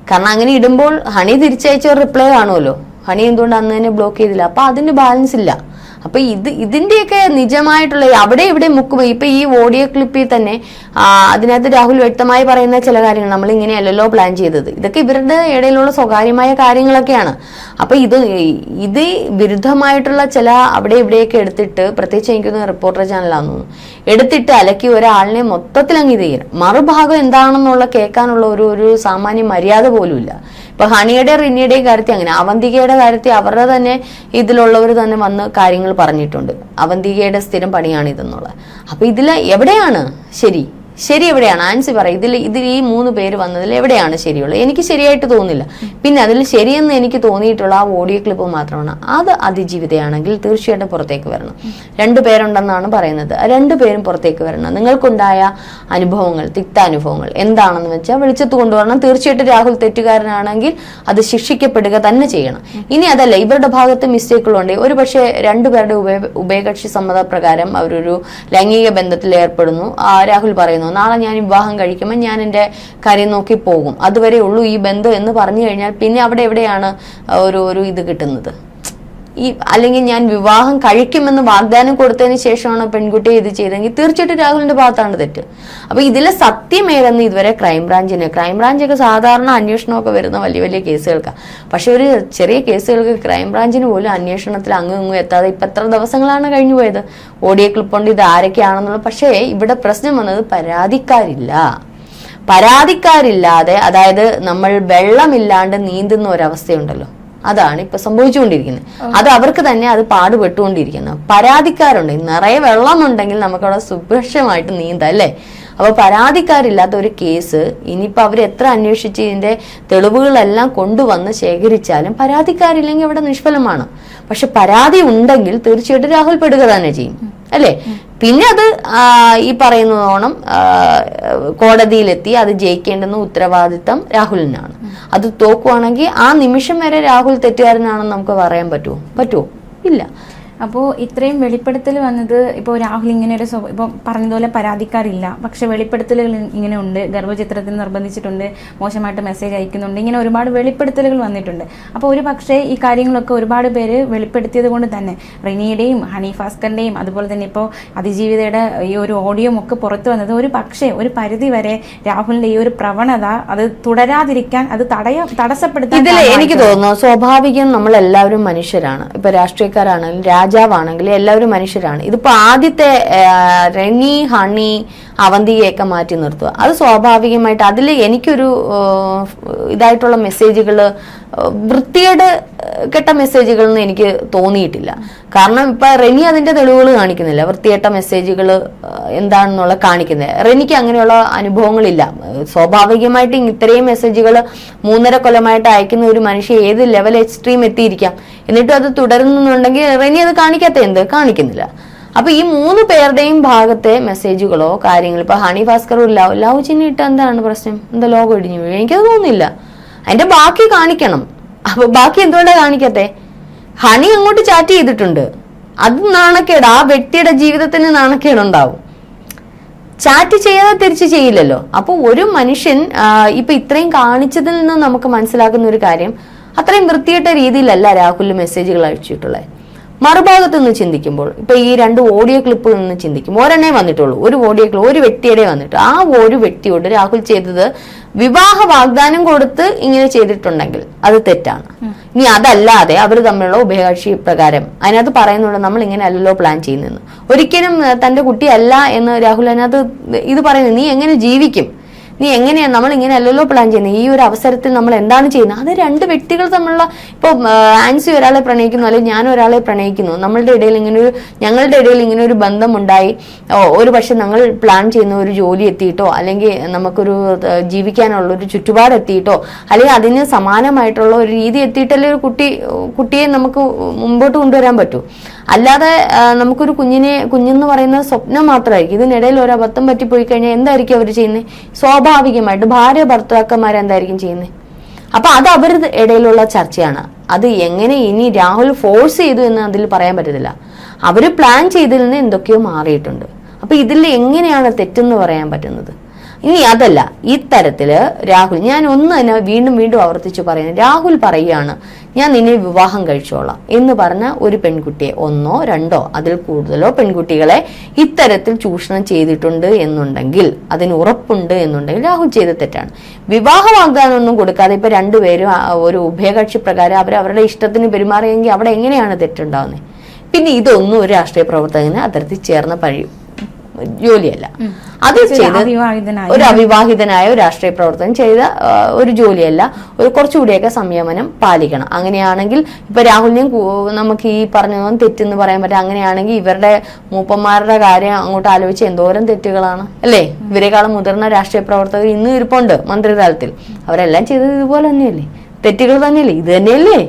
കാരണം അങ്ങനെ ഇടുമ്പോൾ ഹണി തിരിച്ചയച്ച ഒരു റിപ്ലൈ കാണുമല്ലോ. ഹണി എന്തുകൊണ്ട് അന്ന് തന്നെ ബ്ലോക്ക് ചെയ്തില്ല? അപ്പൊ അതിന് ബാലൻസ് ഇല്ല. അപ്പൊ ഇത് ഇതിന്റെയൊക്കെ നിജമായിട്ടുള്ള അവിടെ ഇവിടെ മുക്കും ഇപ്പൊ ഈ ഓഡിയോ ക്ലിപ്പിൽ തന്നെ അതിനകത്ത് രാഹുൽ വ്യക്തമായി പറയുന്ന ചില കാര്യങ്ങൾ നമ്മൾ ഇങ്ങനെയല്ലല്ലോ പ്ലാൻ ചെയ്തത്. ഇതൊക്കെ ഇവരുടെ ഇടയിലുള്ള സ്വകാര്യമായ കാര്യങ്ങളൊക്കെയാണ്. അപ്പൊ ഇത് ഇത് വിരുദ്ധമായിട്ടുള്ള ചില അവിടെ ഇവിടെയൊക്കെ എടുത്തിട്ട് പ്രത്യേകിച്ച് എനിക്കൊന്ന് റിപ്പോർട്ടർ ചാനലാന്ന് തോന്നുന്നു എടുത്തിട്ട് അലക്കി ഒരാളിനെ മൊത്തത്തിൽ അങ്ങ് ഇത് ചെയ്യണം. മറുഭാഗം എന്താണെന്നുള്ള കേൾക്കാനുള്ള ഒരു ഒരു സാമാന്യ മര്യാദ പോലും ഇല്ല ഇപ്പൊ ഹണിയുടെ റിനിയുടെയും കാര്യത്തിൽ അങ്ങനെ അവന്തികയുടെ കാര്യത്തിൽ അവരുടെ തന്നെ ഇതിലുള്ളവർ തന്നെ വന്ന് കാര്യങ്ങൾ പറഞ്ഞിട്ടുണ്ട്. അവന്തികയുടെ സ്ഥിരം പണിയാണ് ഇതെന്നുള്ളത് അപ്പൊ ഇതിൽ എവിടെയാണ്? ശരി ശരി എവിടെയാണ്? ആൻസി പറ ഇതിൽ ഇതിൽ ഈ മൂന്ന് പേര് വന്നതിൽ എവിടെയാണ് ശരിയുള്ളത്? എനിക്ക് ശരിയായിട്ട് തോന്നില്ല പിന്നെ അതിൽ ശരിയെന്ന് എനിക്ക് തോന്നിയിട്ടുള്ള ആ ഓഡിയോ ക്ലിപ്പ് മാത്രമാണ്. അത് അതിജീവിതയാണെങ്കിൽ തീർച്ചയായിട്ടും പുറത്തേക്ക് വരണം. രണ്ടു പേരുണ്ടെന്നാണ് പറയുന്നത്. രണ്ടു പേരും പുറത്തേക്ക് വരണം. നിങ്ങൾക്കുണ്ടായ അനുഭവങ്ങൾ തിക്താനുഭവങ്ങൾ എന്താണെന്ന് വെച്ചാൽ വെളിച്ചത്ത് കൊണ്ടുവരണം. തീർച്ചയായിട്ടും രാഹുൽ തെറ്റുകാരനാണെങ്കിൽ അത് ശിക്ഷിക്കപ്പെടുക തന്നെ ചെയ്യണം. ഇനി അതല്ല ഇവരുടെ ഭാഗത്ത് മിസ്റ്റേക്കുകളുണ്ട് ഒരു പക്ഷേ രണ്ടുപേരുടെ ഉഭയ ഉഭയകക്ഷി സമ്മതപ്രകാരം അവരൊരു ലൈംഗിക ബന്ധത്തിൽ ഏർപ്പെടുന്നു. രാഹുൽ പറയുന്നു നാളെ ഞാൻ വിവാഹം കഴിക്കുമ്പോൾ ഞാൻ എന്റെ കാര്യം നോക്കി പോകും. അതുവരെ ഉള്ളൂ ഈ ബന്ധം എന്ന് പറഞ്ഞു കഴിഞ്ഞാൽ പിന്നെ അവിടെ എവിടെയാണ് ഒരു ഒരു ഇത് കിട്ടുന്നത്? ഈ അല്ലെങ്കിൽ ഞാൻ വിവാഹം കഴിക്കുമെന്ന് വാഗ്ദാനം കൊടുത്തതിന് ശേഷമാണ് പെൺകുട്ടി ഇത് ചെയ്തെങ്കിൽ തീർച്ചയായിട്ടും രാഹുലിന്റെ ഭാഗത്താണ് തെറ്റ്. അപ്പൊ ഇതിലെ സത്യം ഏതെന്ന് ഇതുവരെ ക്രൈംബ്രാഞ്ചിന് ക്രൈംബ്രാഞ്ചൊക്കെ സാധാരണ അന്വേഷണമൊക്കെ വരുന്ന വലിയ വലിയ കേസുകൾക്കാണ് പക്ഷെ ഒരു ചെറിയ കേസുകൾക്ക് ക്രൈംബ്രാഞ്ചിന് പോലും അന്വേഷണത്തിൽ അങ്ങും എത്താതെ ഇപ്പൊ എത്ര ദിവസങ്ങളാണ് കഴിഞ്ഞു പോയത്? ഓഡിയോ ക്ലിപ്പ് കൊണ്ട് ഇത് ആരൊക്കെയാണെന്നുള്ളത് പക്ഷേ ഇവിടെ പ്രശ്നം വന്നത് പരാതിക്കാരില്ല. പരാതിക്കാരില്ലാതെ അതായത് നമ്മൾ വെള്ളമില്ലാണ്ട് നീന്തുന്ന ഒരവസ്ഥയുണ്ടല്ലോ. അതാണ് ഇപ്പൊ സംഭവിച്ചുകൊണ്ടിരിക്കുന്നത്. അത് അവർക്ക് തന്നെ അത് പാടുപെട്ടുകൊണ്ടിരിക്കുന്നത് പരാതിക്കാരുണ്ട്. നിറയെ വെള്ളമുണ്ടെങ്കിൽ നമുക്കവിടെ സുഭിക്ഷമായിട്ട് നീന്താം അല്ലേ? അപ്പൊ പരാതിക്കാരില്ലാത്ത ഒരു കേസ് ഇനിയിപ്പോ അവർ എത്ര അന്വേഷിച്ച് ഇതിന്റെ തെളിവുകളെല്ലാം കൊണ്ടുവന്ന് ശേഖരിച്ചാലും പരാതിക്കാരില്ലെങ്കിൽ അവിടെ നിഷ്ഫലമാണ്. പക്ഷെ പരാതി ഉണ്ടെങ്കിൽ തീർച്ചയായിട്ടും രാഹുൽ പെടുക തന്നെ ചെയ്യും അല്ലേ? പിന്നെ അത് ഈ പറയുന്നതോണം കോടതിയിലെത്തി അത് ജയിക്കേണ്ടുന്ന ഉത്തരവാദിത്തം രാഹുലിനാണ്. അത് തോക്കുവാണെങ്കിൽ ആ നിമിഷം വരെ രാഹുൽ തെറ്റുകാരനാണെന്ന് നമുക്ക് പറയാൻ പറ്റുമോ പറ്റുമോ ഇല്ല.
അപ്പോൾ ഇത്രയും വെളിപ്പെടുത്തൽ വന്നത് ഇപ്പോൾ രാഹുൽ ഇങ്ങനെ ഒരു സ്വഭാവം ഇപ്പോൾ പറഞ്ഞതുപോലെ പരാതിക്കാരില്ല. പക്ഷെ വെളിപ്പെടുത്തലുകൾ ഇങ്ങനെ ഉണ്ട്. ഗർഭചിത്രത്തിന് നിർബന്ധിച്ചിട്ടുണ്ട്. മോശമായിട്ട് മെസ്സേജ് അയക്കുന്നുണ്ട്. ഇങ്ങനെ ഒരുപാട് വെളിപ്പെടുത്തലുകൾ വന്നിട്ടുണ്ട്. അപ്പോൾ ഒരു പക്ഷേ ഈ കാര്യങ്ങളൊക്കെ ഒരുപാട് പേര് വെളിപ്പെടുത്തിയത് കൊണ്ട് തന്നെ റിനിയുടെയും ഹണി ഭാസ്കറിന്റെയും അതുപോലെ തന്നെ ഇപ്പോൾ അതിജീവിതയുടെ ഈ ഒരു ഓഡിയോ ഒക്കെ പുറത്തു വന്നത് ഒരു പക്ഷേ ഒരു പരിധി വരെ രാഹുലിന്റെ ഈ ഒരു പ്രവണത അത് തുടരാതിരിക്കാൻ അത് തടയ തടസ്സപ്പെടുത്താൻ
ഇതിൽ എനിക്ക് തോന്നുന്നു സ്വാഭാവികം നമ്മളെല്ലാവരും മനുഷ്യരാണ്. ഇപ്പൊ രാഷ്ട്രീയക്കാരാണെങ്കിലും രാജാവാണെങ്കിലും എല്ലാവരും മനുഷ്യരാണ്. ഇതിപ്പോ ആദ്യത്തെ റെനി ഹണി അവന്തികയൊക്കെ മാറ്റി നിർത്തുക. അത് സ്വാഭാവികമായിട്ട് അതിൽ എനിക്കൊരു ഇതായിട്ടുള്ള മെസ്സേജുകൾ വൃത്തികേട് കെട്ട മെസ്സേജുകളൊന്നും എനിക്ക് തോന്നിയിട്ടില്ല. കാരണം ഇപ്പൊ റെനി അതിന്റെ തെളിവുകൾ കാണിക്കുന്നില്ല. വൃത്തികെട്ട മെസ്സേജുകൾ എന്താണെന്നുള്ള കാണിക്കുന്നത് റെനിക്ക് അങ്ങനെയുള്ള അനുഭവങ്ങളില്ല. സ്വാഭാവികമായിട്ട് ഇത്രയും മെസ്സേജുകൾ മൂന്നര കൊല്ലമായിട്ട് അയക്കുന്ന ഒരു മനുഷ്യ ഏത് ലെവൽ എക്സ്ട്രീം എത്തിയിരിക്കാം? എന്നിട്ടും അത് തുടരുന്നുണ്ടെങ്കിൽ റെനി അത് കാണിക്കാത്ത എന്ത്? കാണിക്കുന്നില്ല. അപ്പൊ ഈ മൂന്ന് പേരുടെയും ഭാഗത്തെ മെസ്സേജുകളോ കാര്യങ്ങളോ ഇപ്പൊ ഹണി ഭാസ്കർ ലവ് ലവ് ചിന്നിട്ട് എന്താണ് പ്രശ്നം? എന്താ ലോകം ഇടിഞ്ഞു എനിക്കത് തോന്നുന്നില്ല. അതിന്റെ ബാക്കി കാണിക്കണം. അപ്പൊ ബാക്കി എന്തുകൊണ്ടാ കാണിക്കത്തെ? ഹണി അങ്ങോട്ട് ചാറ്റ് ചെയ്തിട്ടുണ്ട്. അത് നാണക്കേട്. ആ വ്യക്തിയുടെ ജീവിതത്തിന് നാണക്കേടുണ്ടാവും. ചാറ്റ് ചെയ്യാതെ തിരിച്ച് ചെയ്യില്ലല്ലോ. അപ്പോൾ ഒരു മനുഷ്യൻ ഇപ്പൊ ഇത്രയും കാണിച്ചതിൽ നിന്ന് നമുക്ക് മനസ്സിലാക്കുന്ന ഒരു കാര്യം അത്രയും വൃത്തികെട്ട രീതിയിലല്ല രാഹുൽ മെസ്സേജുകൾ അയച്ചിട്ടുള്ളത് മറുഭാഗത്ത് നിന്ന് ചിന്തിക്കുമ്പോൾ ഇപ്പൊ ഈ രണ്ട് ഓഡിയോ ക്ലിപ്പിൽ നിന്ന് ചിന്തിക്കുമ്പോൾ ഒരെണ്ണേ വന്നിട്ടുള്ളൂ. ഒരു ഓഡിയോ ക്ലിപ്പ് ഒരു വ്യക്തിയുടെ വന്നിട്ട്. ആ ഒരു വ്യക്തിയോട് രാഹുൽ ചെയ്തത് വിവാഹ വാഗ്ദാനം കൊടുത്ത് ഇങ്ങനെ ചെയ്തിട്ടുണ്ടെങ്കിൽ അത് തെറ്റാണ്. ഇനി അതല്ലാതെ അവർ തമ്മിലുള്ള ഉഭയകക്ഷി പ്രകാരം അതിനകത്ത് പറയുന്നുണ്ട് നമ്മൾ ഇങ്ങനെ അല്ലല്ലോ പ്ലാൻ ചെയ്യുന്നതെന്ന്. ഒരിക്കലും തന്റെ കുട്ടിയല്ല എന്ന് രാഹുൽ അതിനകത്ത് ഇത് പറയുന്നത്. നീ എങ്ങനെ ജീവിക്കും? നീ എങ്ങനെയാണ് നമ്മൾ ഇങ്ങനെ അല്ലല്ലോ പ്ലാൻ ചെയ്യുന്നത് ഈ ഒരു അവസരത്തിൽ നമ്മൾ എന്താണ് ചെയ്യുന്നത്? അത് രണ്ട് വ്യക്തികൾ തമ്മിലുള്ള ഇപ്പോൾ ആൻസി ഒരാളെ പ്രണയിക്കുന്നു അല്ലെങ്കിൽ ഞാൻ ഒരാളെ പ്രണയിക്കുന്നു. നമ്മളുടെ ഇടയിൽ ഇങ്ങനെ ഒരു ഞങ്ങളുടെ ഇടയിൽ ഇങ്ങനെ ഒരു ബന്ധം ഉണ്ടായി ഓ, ഒരു പക്ഷെ ഞങ്ങൾ പ്ലാൻ ചെയ്യുന്ന ഒരു ജോലി എത്തിയിട്ടോ അല്ലെങ്കിൽ നമുക്കൊരു ജീവിക്കാനുള്ള ഒരു ചുറ്റുപാട് എത്തിയിട്ടോ അല്ലെങ്കിൽ അതിന് സമാനമായിട്ടുള്ള ഒരു രീതി എത്തിയിട്ടല്ലേ ഒരു കുട്ടി കുട്ടിയെ നമുക്ക് മുമ്പോട്ട് കൊണ്ടുവരാൻ പറ്റൂ. അല്ലാതെ നമുക്കൊരു കുഞ്ഞിനെ കുഞ്ഞെന്ന് പറയുന്നത് സ്വപ്നം മാത്രമായിരിക്കും. ഇതിനിടയിൽ ഒരു അബദ്ധം പറ്റിപ്പോയി കഴിഞ്ഞാൽ എന്തായിരിക്കും അവർ ചെയ്യുന്നത് സ്വാഭാവികമായിട്ട് ഭാര്യ ഭർത്താക്കന്മാർ എന്തായിരിക്കും ചെയ്യുന്നത് അപ്പൊ അത് അവരുടെ ഇടയിലുള്ള ചർച്ചയാണ്. അത് എങ്ങനെ ഇനി രാഹുൽ ഫോഴ്സ് ചെയ്തു എന്ന് അതിൽ പറയാൻ പറ്റത്തില്ല. അവർ പ്ലാൻ ചെയ്തതിൽ നിന്ന് എന്തൊക്കെയോ മാറിയിട്ടുണ്ട്. അപ്പൊ ഇതിൽ എങ്ങനെയാണ് തെറ്റെന്ന് പറയാൻ പറ്റുന്നത്? ഇനി അതല്ല ഇത്തരത്തിൽ രാഹുൽ ഞാൻ ഒന്ന് തന്നെ വീണ്ടും വീണ്ടും ആവർത്തിച്ച് പറയുന്നത് രാഹുൽ പറയുകയാണ് ഞാൻ നിന്നെ വിവാഹം കഴിച്ചോളാം എന്ന് പറഞ്ഞ ഒരു പെൺകുട്ടിയെ ഒന്നോ രണ്ടോ അതിൽ കൂടുതലോ പെൺകുട്ടികളെ ഇത്തരത്തിൽ ചൂഷണം ചെയ്തിട്ടുണ്ട് എന്നുണ്ടെങ്കിൽ അതിന് ഉറപ്പുണ്ട് എന്നുണ്ടെങ്കിൽ രാഹുൽ ചെയ്ത തെറ്റാണ്. വിവാഹ വാഗ്ദാനം ഒന്നും കൊടുക്കാതെ ഇപ്പൊ രണ്ടുപേരും ഒരു ഉഭയകക്ഷി പ്രകാരം അവർ അവരുടെ ഇഷ്ടത്തിന് പെരുമാറിയെങ്കിൽ അവിടെ എങ്ങനെയാണ് തെറ്റുണ്ടാവുന്നത് പിന്നെ ഇതൊന്നും ഒരു രാഷ്ട്രീയ പ്രവർത്തകന് അത്തരത്തിൽ ചേർന്ന ജോലിയല്ല. അത് ചെയ്ത് ഒരു അവിവാഹിതനായ ഒരു രാഷ്ട്രീയ പ്രവർത്തനം ചെയ്ത ഒരു ജോലിയല്ല. ഒരു കുറച്ചുകൂടിയൊക്കെ സംയമനം പാലിക്കണം. അങ്ങനെയാണെങ്കിൽ ഇപ്പൊ രാഹുലിനെയും നമുക്ക് ഈ പറഞ്ഞതൊന്നും തെറ്റെന്ന് പറയാൻ പറ്റും അങ്ങനെയാണെങ്കിൽ ഇവരുടെ മൂപ്പന്മാരുടെ കാര്യം അങ്ങോട്ട് ആലോചിച്ച് എന്തോരം തെറ്റുകളാണ്. അല്ലേ? ഇവരെക്കാളും മുതിർന്ന രാഷ്ട്രീയ പ്രവർത്തകർ ഇന്നും ഇരിപ്പുണ്ട് മന്ത്രിതലത്തിൽ. അവരെല്ലാം ചെയ്തത് ഇതുപോലെ തന്നെയല്ലേ? തെറ്റുകൾ തന്നെയല്ലേ? ഇത് തന്നെയല്ലേ?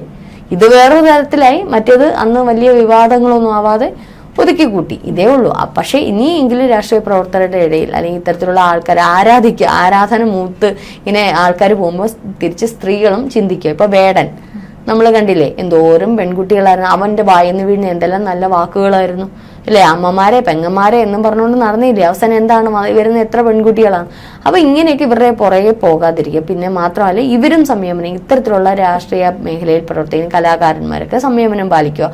ഇത് വേറൊരു തരത്തിലായി. മറ്റേത് അന്ന് വലിയ വിവാദങ്ങളൊന്നും ആവാതെ ഒതുക്കി കൂട്ടി ഇതേ ഉള്ളൂ. പക്ഷേ ഇനിയെങ്കിലും രാഷ്ട്രീയ പ്രവർത്തകരുടെ ഇടയിൽ അല്ലെങ്കിൽ ഇത്തരത്തിലുള്ള ആൾക്കാർ ആരാധിക്കുക ആരാധന മൂത്ത് ഇങ്ങനെ ആൾക്കാർ പോകുമ്പോൾ തിരിച്ച് സ്ത്രീകളും ചിന്തിക്കുക ഇപ്പൊ വേടൻ. നമ്മൾ കണ്ടില്ലേ? എന്തോരം പെൺകുട്ടികളായിരുന്നു. അവന്റെ വായന്ന് വീഴുന്ന എന്തെല്ലാം നല്ല വാക്കുകളായിരുന്നു. അല്ലേ അമ്മമാരെ പെങ്ങന്മാരെ എന്നും പറഞ്ഞുകൊണ്ട് നടന്നില്ലേ? അവസാനം എന്താണ്? വരുന്ന എത്ര പെൺകുട്ടികളാണ് അപ്പൊ ഇങ്ങനെയൊക്കെ ഇവരുടെ പുറകെ പോകാതിരിക്കുക. പിന്നെ മാത്രമല്ല ഇവരും സംയമനം ഇത്തരത്തിലുള്ള രാഷ്ട്രീയ മേഖലയിൽ പ്രവർത്തിക്കുന്ന കലാകാരന്മാരൊക്കെ സംയമനം പാലിക്കുക.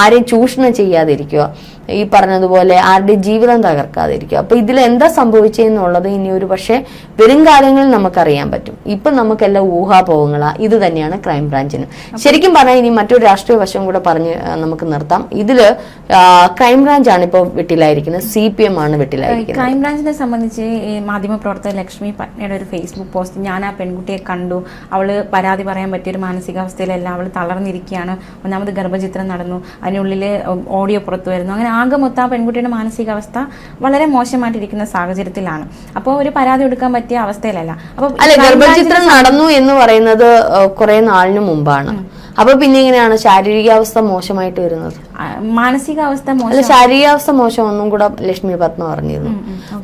ആരെയും ചൂഷണം ചെയ്യാതിരിക്കുക. ഈ പറഞ്ഞതുപോലെ ആരുടെ ജീവിതം തകർക്കാതിരിക്കുക. അപ്പൊ ഇതിൽ എന്താ സംഭവിച്ചതെന്നുള്ളത് ഇനി ഒരു പക്ഷേ വരും കാലങ്ങളിൽ നമുക്കറിയാൻ പറ്റും. ഇപ്പൊ നമുക്കെല്ലാം ഊഹാപോഹങ്ങളാ. ഇത് തന്നെയാണ് ക്രൈംബ്രാഞ്ചിന് ശരിക്കും പറഞ്ഞാൽ ഇനി മറ്റൊരു രാഷ്ട്രീയ വശം കൂടെ പറഞ്ഞ് നമുക്ക് നിർത്താം. ഇതിൽ ക്രൈംബ്രാഞ്ച് ക്രൈം ബ്രാഞ്ച് ആണ് ഇപ്പോൾ വെട്ടിലായിരിക്കുന്നത്. സി പി എം ആണ് വെട്ടിലായിരിക്കുന്നത്.
ക്രൈംബ്രാഞ്ചിനെ സംബന്ധിച്ച് ഈ മാധ്യമപ്രവർത്തക ലക്ഷ്മി പട്നയുടെ ഒരു ഫേസ്ബുക്ക് പോസ്റ്റ് ഞാൻ ആ പെൺകുട്ടിയെ കണ്ടു. അവൾ പരാതി പറയാൻ പറ്റിയ ഒരു മാനസികാവസ്ഥയിലല്ല അവൾ തളർന്നിരിക്കുകയാണ്. ഒന്നാമത് ഗർഭചിത്രം നടന്നു. അതിനുള്ളിൽ ഓഡിയോ പുറത്തു വരുന്നു. അങ്ങനെ ആകെ മൊത്തം ആ പെൺകുട്ടിയുടെ മാനസികാവസ്ഥ വളരെ മോശമായിട്ടിരിക്കുന്ന സാഹചര്യത്തിലാണ്. അപ്പോൾ ഒരു പരാതി കൊടുക്കാൻ പറ്റിയ അവസ്ഥയിലല്ല. അപ്പോൾ
അല്ലെ ഗർഭചിത്രം നടന്നു എന്ന് പറയുന്നത് കുറെ നാളിന് മുമ്പാണ്. അപ്പൊ പിന്നെ എങ്ങനെയാണ് ശാരീരികാവസ്ഥ മോശമായിട്ട് വരുന്നത്?
മാനസികാവസ്ഥ മോശം.
ശാരീരികാവസ്ഥ മോശം ഒന്നും കൂടെ ലക്ഷ്മി പത്മ പറഞ്ഞിരുന്നു.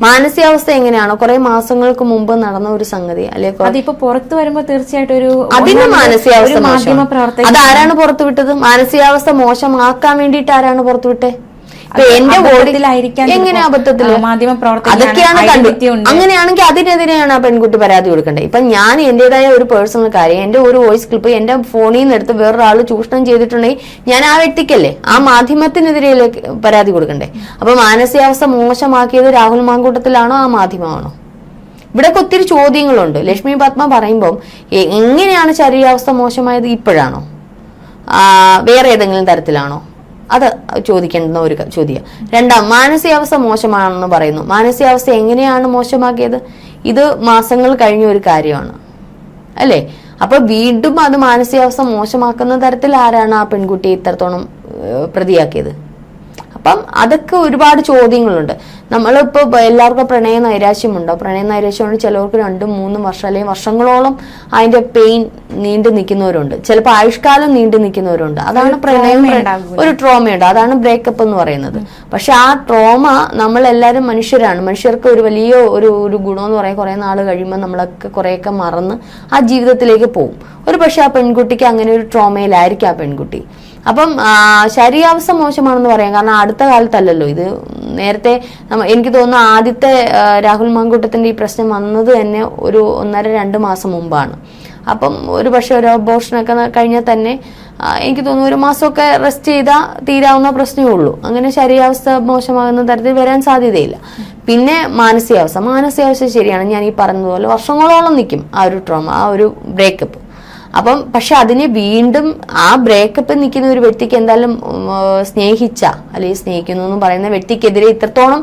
മാനസികാവസ്ഥ എങ്ങനെയാണ് കുറെ മാസങ്ങൾക്ക് മുമ്പ് നടന്ന ഒരു സംഗതി അല്ലെ
അതിപ്പോ പുറത്തു വരുമ്പോ തീർച്ചയായിട്ടും ഒരു അതിന്റെ
മാനസികാവസ്ഥ
മാധ്യമ
പ്രവർത്തകർ
അത്
അതാരാണ് പുറത്തുവിട്ടത്? മാനസികാവസ്ഥ മോശമാക്കാൻ വേണ്ടിയിട്ട് ആരാണ് പുറത്തുവിട്ടെ? എന്റെ എങ്ങനെ
അബദ്ധത്തിൽ മാധ്യമ
അതൊക്കെയാണ് കണ്ടു. അങ്ങനെയാണെങ്കിൽ അതിനെതിരെയാണ് ആ പെൺകുട്ടി പരാതി കൊടുക്കേണ്ടത്. ഇപ്പൊ ഞാൻ എന്റേതായ ഒരു പേഴ്സണൽ കാര്യം എന്റെ ഒരു വോയിസ് ക്ലിപ്പ് എന്റെ ഫോണിൽ നിന്ന് എടുത്ത് വേറൊരാൾ ചൂഷണം ചെയ്തിട്ടുണ്ടെങ്കിൽ ഞാൻ ആ വ്യക്തിക്കല്ലേ ആ മാധ്യമത്തിനെതിരെ പരാതി കൊടുക്കണ്ടേ? അപ്പൊ മാനസികാവസ്ഥ മോശമാക്കിയത് രാഹുൽ മാങ്കൂട്ടത്തിലാണോ ആ മാധ്യമമാണോ? ഇവിടെ ഒത്തിരി ചോദ്യങ്ങളുണ്ട്. ലക്ഷ്മി പത്മ പറയുമ്പം എങ്ങനെയാണ് ശരീരാവസ്ഥ മോശമായത് ഇപ്പോഴാണോ? വേറെ ഏതെങ്കിലും തരത്തിലാണോ? അത് ചോദിക്കേണ്ടുന്ന ഒരു ചോദ്യം. രണ്ടാം മാനസികാവസ്ഥ മോശമാണെന്ന് പറയുന്നു. മാനസികാവസ്ഥ എങ്ങനെയാണ് മോശമാക്കിയത്? ഇത് മാസങ്ങൾ കഴിഞ്ഞ ഒരു കാര്യമാണ്. അല്ലേ? അപ്പൊ വീണ്ടും അത് മാനസികാവസ്ഥ മോശമാക്കുന്ന തരത്തിൽ ആരാണ് ആ പെൺകുട്ടിയെ ഇത്രത്തോളം പ്രതിയാക്കിയത്? അപ്പം അതൊക്കെ ഒരുപാട് ചോദ്യങ്ങളുണ്ട്. നമ്മളിപ്പോൾ എല്ലാവർക്കും പ്രണയ നൈരാശ്യമുണ്ടോ? പ്രണയ നൈരാശ്യമുണ്ട് ചിലവർക്ക് രണ്ടും മൂന്നും വർഷം അല്ലെങ്കിൽ വർഷങ്ങളോളം അതിന്റെ പെയിൻ നീണ്ടു നിൽക്കുന്നവരുണ്ട്. ചിലപ്പോൾ ആയുഷ്കാലം നീണ്ടു നിൽക്കുന്നവരുണ്ട്. അതാണ് പ്രണയം ഒരു ട്രോമയുണ്ട് അതാണ് ബ്രേക്കപ്പ് എന്ന് പറയുന്നത്. പക്ഷെ ആ ട്രോമ നമ്മളെല്ലാവരും മനുഷ്യരാണ്. മനുഷ്യർക്ക് ഒരു വലിയ ഒരു ഒരു ഗുണം എന്ന് പറയാൻ കുറെ നാൾ കഴിയുമ്പോൾ നമ്മളൊക്കെ കുറേയൊക്കെ മറന്ന് ആ ജീവിതത്തിലേക്ക് പോകും. ഒരു പക്ഷെ ആ പെൺകുട്ടിക്ക് അങ്ങനെ ഒരു ട്രോമയിലായിരിക്കും ആ പെൺകുട്ടി. അപ്പം ശരീരാവസ്ഥ മോശമാണെന്ന് പറയാം. കാരണം അടുത്ത കാലത്തല്ലല്ലോ. ഇത് നേരത്തെ എനിക്ക് തോന്നുന്നു ആദ്യത്തെ രാഹുൽ മാങ്കൂട്ടത്തിന്റെ ഈ പ്രശ്നം വന്നത് തന്നെ ഒരു ഒന്നര രണ്ട് മാസം മുമ്പാണ്. അപ്പം ഒരു പക്ഷെ ഒരു അബോഷനൊക്കെ കഴിഞ്ഞാൽ തന്നെ എനിക്ക് തോന്നുന്നു ഒരു മാസമൊക്കെ റെസ്റ്റ് ചെയ്താൽ തീരാവുന്ന പ്രശ്നമേ ഉള്ളൂ. അങ്ങനെ ശരീരാവസ്ഥ മോശമാകുന്ന തരത്തിൽ വരാൻ സാധ്യതയില്ല. പിന്നെ മാനസികാവസ്ഥ. മാനസികാവസ്ഥ ശരിയാണ്. ഞാൻ ഈ പറഞ്ഞതുപോലെ വർഷങ്ങളോളം നിൽക്കും ആ ഒരു ട്രോമ ആ ഒരു ബ്രേക്കപ്പ് അപ്പം പക്ഷെ അതിനെ വീണ്ടും ആ ബ്രേക്കപ്പ് നിൽക്കുന്ന ഒരു വ്യക്തിക്ക് എന്തായാലും സ്നേഹിച്ച അല്ലെങ്കിൽ സ്നേഹിക്കുന്നു എന്ന് പറയുന്ന വ്യക്തിക്കെതിരെ ഇത്രത്തോളം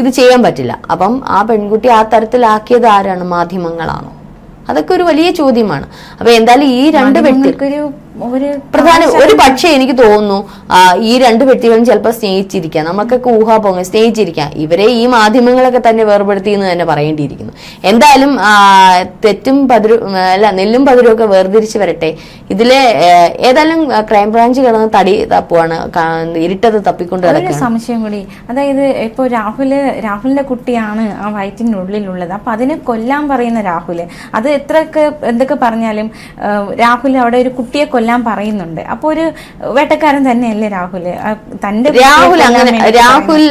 ഇത് ചെയ്യാൻ പറ്റില്ല. അപ്പം ആ പെൺകുട്ടി ആ തരത്തിലാക്കിയത് ആരാണ്? മാധ്യമങ്ങളാണോ? അതൊക്കെ ഒരു വലിയ ചോദ്യമാണ്. അപ്പൊ എന്തായാലും ഈ രണ്ട് വ്യക്തികൾക്ക്
നിങ്ങൾക്കൊരു ഒരു
പ്രധാന ഒരു പക്ഷേ എനിക്ക് തോന്നുന്നു ഈ രണ്ട് വ്യക്തികളും ചിലപ്പോൾ സ്നേഹിച്ചിരിക്കാം. നമുക്കൊക്കെ ഊഹാപോങ്ങ സ്നേഹിച്ചിരിക്കാം. ഇവരെ ഈ മാധ്യമങ്ങളൊക്കെ തന്നെ വേർപെടുത്തി എന്ന് തന്നെ പറയേണ്ടിയിരിക്കുന്നു. എന്തായാലും തെറ്റും പതിരും അല്ല നെല്ലും പതിരും ഒക്കെ വേർതിരിച്ച് വരട്ടെ. ഇതിലെ ഏതായാലും ക്രൈം ബ്രാഞ്ച് കിടന്ന് തടി തപ്പുവാണ് ഇരുട്ടത് തപ്പിക്കൊണ്ട്
സംശയം കൂടി. അതായത് ഇപ്പൊ രാഹുൽ രാഹുലിന്റെ കുട്ടിയാണ് ആ വയറ്റിനുള്ളിലുള്ളത്. അപ്പൊ അതിനെ കൊല്ലാൻ പറയുന്ന രാഹുൽ അത് എത്രയൊക്കെ എന്തൊക്കെ പറഞ്ഞാലും രാഹുൽ അവിടെ ഒരു കുട്ടിയെ കൊല്ലാൻ പറയുന്നുണ്ട്. അപ്പൊ ഒരു വേട്ടക്കാരൻ തന്നെയല്ലേ രാഹുൽ? തന്റെ
രാഹുൽ അങ്ങനെ രാഹുൽ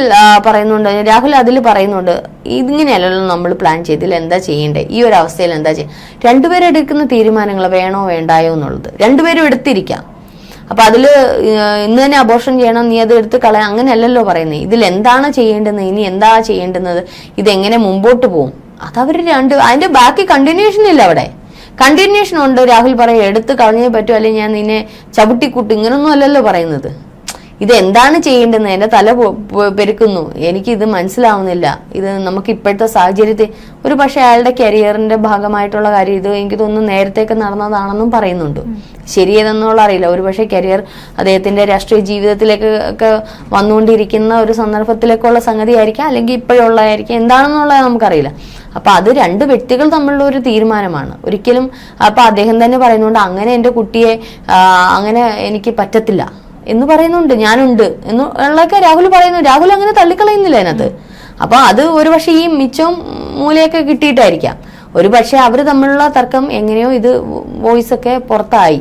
പറയുന്നുണ്ട്. രാഹുൽ അതിൽ പറയുന്നുണ്ട് ഇതിങ്ങനെയല്ലല്ലോ നമ്മൾ പ്ലാൻ ചെയ്തില്ല എന്താ ചെയ്യേണ്ടേ? ഈ ഒരു അവസ്ഥയിൽ എന്താ ചെയ്യുക രണ്ടുപേരും എടുക്കുന്ന തീരുമാനങ്ങൾ വേണോ വേണ്ടായോ എന്നുള്ളത്. രണ്ടുപേരും എടുത്തിരിക്കാം. അപ്പൊ അതിൽ ഇന്ന് തന്നെ അബോർഷൻ ചെയ്യണം നീ അത് എടുത്ത് കളയാം അങ്ങനെയല്ലല്ലോ പറയുന്നത്. ഇതിൽ എന്താണ് ചെയ്യേണ്ടത് ഇനി എന്താ ചെയ്യേണ്ടുന്നത്? ഇതെങ്ങനെ മുമ്പോട്ട് പോകും അതവർ രണ്ട് അതിന്റെ ബാക്കി കണ്ടിന്യൂഷൻ ഇല്ല അവിടെ. കണ്ടിന്യൂഷൻ ഉണ്ട്. രാഹുൽ പറയും എടുത്ത് കളഞ്ഞേ പറ്റൂ. അല്ലെങ്കിൽ ഞാൻ നിന്നെ ചവിട്ടിക്കൂട്ടും. ഇങ്ങനൊന്നും അല്ലല്ലോ പറയുന്നത്. ഇത് എന്താണ് ചെയ്യേണ്ടതെന്ന് എന്റെ തല പെരുക്കുന്നു. എനിക്ക് ഇത് മനസ്സിലാവുന്നില്ല. ഇത് നമുക്ക് ഇപ്പോഴത്തെ സാഹചര്യത്തിൽ ഒരു പക്ഷേ അയാളുടെ കരിയറിന്റെ ഭാഗമായിട്ടുള്ള കാര്യം ഇത് എനിക്ക് തോന്നുന്നു നേരത്തേക്ക് നടന്നതാണെന്നും പറയുന്നുണ്ട്. ശരിയേതെന്നുള്ള അറിയില്ല. ഒരു പക്ഷേ കരിയർ അദ്ദേഹത്തിന്റെ രാഷ്ട്രീയ ജീവിതത്തിലേക്ക് ഒക്കെ വന്നുകൊണ്ടിരിക്കുന്ന ഒരു സന്ദർഭത്തിലേക്കുള്ള സംഗതി ആയിരിക്കാം അല്ലെങ്കിൽ ഇപ്പോഴുള്ളതായിരിക്കാം. എന്താണെന്നുള്ളത് നമുക്കറിയില്ല. അപ്പൊ അത് രണ്ട് വ്യക്തികൾ തമ്മിലുള്ള ഒരു തീരുമാനമാണ്. ഒരിക്കലും അപ്പൊ അദ്ദേഹം തന്നെ പറയുന്നുണ്ട് അങ്ങനെ എന്റെ കുട്ടിയെ അങ്ങനെ എനിക്ക് പറ്റത്തില്ല. എന്ന് പറയുന്നുണ്ട് ഞാനുണ്ട് എന്ന് ഉള്ളതൊക്കെ രാഹുൽ പറയുന്നു. രാഹുൽ അങ്ങനെ തള്ളിക്കളയുന്നില്ല അതിനകത്ത്. അപ്പൊ അത് ഒരുപക്ഷെ ഈ മിച്ചവും മൂലയൊക്കെ കിട്ടിയിട്ടായിരിക്കാം. ഒരു പക്ഷേ അവർ തമ്മിലുള്ള തർക്കം എങ്ങനെയോ ഇത് വോയിസ് ഒക്കെ പുറത്തായി.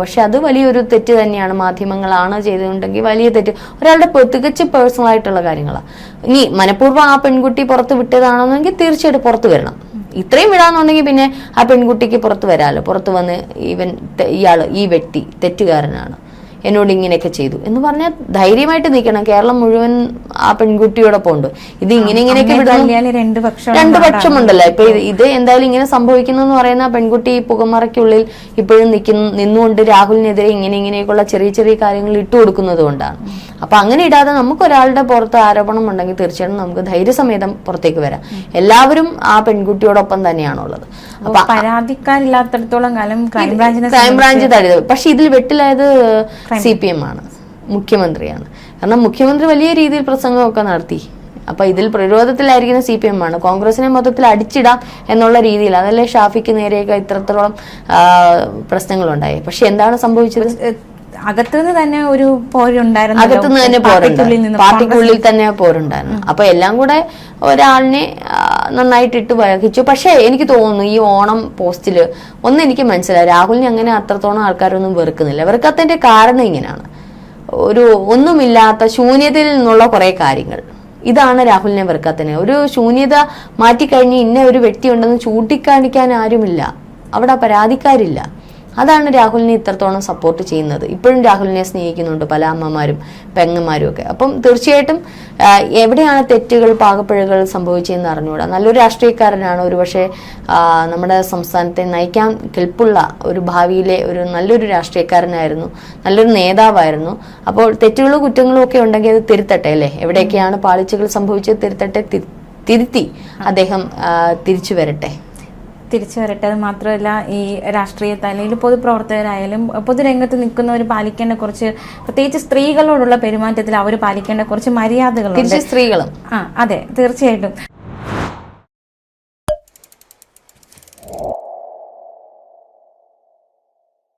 പക്ഷെ അത് വലിയൊരു തെറ്റ് തന്നെയാണ്. മാധ്യമങ്ങളാണ് ചെയ്തിട്ടുണ്ടെങ്കിൽ വലിയ തെറ്റ്. ഒരാളുടെ തികച്ച് പേഴ്സണൽ ആയിട്ടുള്ള കാര്യങ്ങളാണ് ഇനി മനഃപൂർവം ആ പെൺകുട്ടി പുറത്ത് വിട്ടതാണെന്നെങ്കിൽ തീർച്ചയായിട്ടും പുറത്ത് വരണം. ഇത്രയും വിടാന്നുണ്ടെങ്കിൽ പിന്നെ ആ പെൺകുട്ടിക്ക് പുറത്ത് വരാമല്ലോ പുറത്ത് വന്ന് ഇവൻ ഇയാൾ ഈ വ്യക്തി തെറ്റുകാരനാണ്. എന്നോട് ഇങ്ങനെയൊക്കെ ചെയ്തു. എന്ന് പറഞ്ഞാൽ ധൈര്യമായിട്ട് നിൽക്കണം. കേരളം മുഴുവൻ ആ പെൺകുട്ടിയോടൊപ്പം ഉണ്ട്. ഇത് ഇങ്ങനെ ഇങ്ങനെയൊക്കെ
രണ്ട് പക്ഷം
രണ്ട് പക്ഷമുണ്ടല്ലോ. ഇപ്പൊ ഇത് എന്തായാലും ഇങ്ങനെ സംഭവിക്കുന്നു എന്ന് പറയുന്ന ആ പെൺകുട്ടി ഈ പുകമറയ്ക്കുള്ളിൽ ഇപ്പോഴും നിൽക്കുന്നു നിന്നുകൊണ്ട് രാഹുലിനെതിരെ ഇങ്ങനെ ഇങ്ങനെയൊക്കെയുള്ള ചെറിയ ചെറിയ കാര്യങ്ങൾ ഇട്ടു കൊടുക്കുന്നത് കൊണ്ടാണ്. അപ്പൊ അങ്ങനെ ഇടാതെ നമുക്ക് ഒരാളുടെ പുറത്ത് ആരോപണം ഉണ്ടെങ്കിൽ തീർച്ചയായിട്ടും നമുക്ക് ധൈര്യസമേതം പുറത്തേക്ക് വരാം. എല്ലാവരും ആ പെൺകുട്ടിയോടൊപ്പം തന്നെയാണുള്ളത്.
അപ്പൊ പരാതിക്കാരില്ലാത്തടത്തോളം കാലം ക്രൈംബ്രാഞ്ചിനെ
ക്രൈംബ്രാഞ്ച് തരുത് പക്ഷെ ഇതിൽ വെട്ടിലായത് സി പി എം ആണ്. മുഖ്യമന്ത്രിയാണ്. കാരണം മുഖ്യമന്ത്രി വലിയ രീതിയിൽ പ്രസംഗമൊക്കെ നടത്തി. അപ്പൊ ഇതിൽ പ്രതിരോധത്തിലായിരിക്കുന്ന സി പി എം ആണ്. കോൺഗ്രസിനെ മൊത്തത്തിൽ അടിച്ചിടാം എന്നുള്ള രീതിയിൽ. അതല്ലേ ഷാഫിക്ക് നേരെയൊക്കെ ഇത്രത്തോളം പ്രശ്നങ്ങളുണ്ടായി പക്ഷെ എന്താണ് സംഭവിച്ചത്?
അകത്തുനിന്ന് തന്നെ ഒരു പോരുണ്ടായിരുന്നു
അകത്തുനിന്ന് തന്നെ പോരുണ്ടായിരുന്നു പാർട്ടിക്കുള്ളിൽ തന്നെ പോരുണ്ടായിരുന്നു അപ്പൊ എല്ലാം കൂടെ ഒരാളിനെ നന്നായിട്ട് ഇട്ട് വഹിച്ചു. പക്ഷേ എനിക്ക് തോന്നുന്നു ഈ ഓണം പോസ്റ്റിൽ ഒന്ന് എനിക്ക് മനസ്സിലായി. രാഹുലിനെ അങ്ങനെ അത്രത്തോളം ആൾക്കാരൊന്നും വെറുക്കുന്നില്ല. വെറുക്കാത്തതിന്റെ കാരണം ഇങ്ങനെയാണ്. ഒരു ഒന്നുമില്ലാത്ത ശൂന്യതയിൽ നിന്നുള്ള കുറെ കാര്യങ്ങൾ. ഇതാണ് രാഹുലിനെ വെറുക്കാത്തതിന്. ഒരു ശൂന്യത മാറ്റിക്കഴിഞ്ഞ് ഇന്ന ഒരു വ്യക്തി ഉണ്ടെന്ന് ചൂണ്ടിക്കാണിക്കാൻ ആരുമില്ല. അവിടെ പരാതിക്കാരില്ല. അതാണ് രാഹുലിനെ ഇത്രത്തോളം സപ്പോർട്ട് ചെയ്യുന്നത്. ഇപ്പോഴും രാഹുലിനെ സ്നേഹിക്കുന്നുണ്ട് പല അമ്മമാരും പെങ്ങന്മാരും ഒക്കെ. അപ്പം തീർച്ചയായിട്ടും എവിടെയാണ് തെറ്റുകൾ പാകപ്പിഴകൾ സംഭവിച്ചതെന്ന് അറിഞ്ഞുകൂടാ. നല്ലൊരു രാഷ്ട്രീയക്കാരനാണ്. ഒരുപക്ഷെ നമ്മുടെ സംസ്ഥാനത്തെ നയിക്കാൻ കെൽപ്പുള്ള ഒരു ഭാവിയിലെ ഒരു നല്ലൊരു രാഷ്ട്രീയക്കാരനായിരുന്നു. നല്ലൊരു നേതാവായിരുന്നു. അപ്പോൾ തെറ്റുകളും കുറ്റങ്ങളും ഒക്കെ ഉണ്ടെങ്കിൽ അത് തിരുത്തട്ടെ അല്ലേ? എവിടെയൊക്കെയാണ് പാളിച്ചകൾ സംഭവിച്ചത് തിരുത്തട്ടെ? തിരുത്തി അദ്ദേഹം തിരിച്ചു വരട്ടെ.
തിരിച്ചു വരട്ടെ. അത് മാത്രമല്ല ഈ രാഷ്ട്രീയത്തെ അല്ലെങ്കിൽ പൊതുപ്രവർത്തകരായാലും പൊതുരംഗത്ത് നിൽക്കുന്നവർ പാലിക്കേണ്ട കുറച്ച് പ്രത്യേകിച്ച് സ്ത്രീകളോടുള്ള പെരുമാറ്റത്തിൽ അവർ പാലിക്കേണ്ട കുറച്ച് മര്യാദകളുണ്ട്.
സ്ത്രീകളും.
ആ അതെ തീർച്ചയായിട്ടും.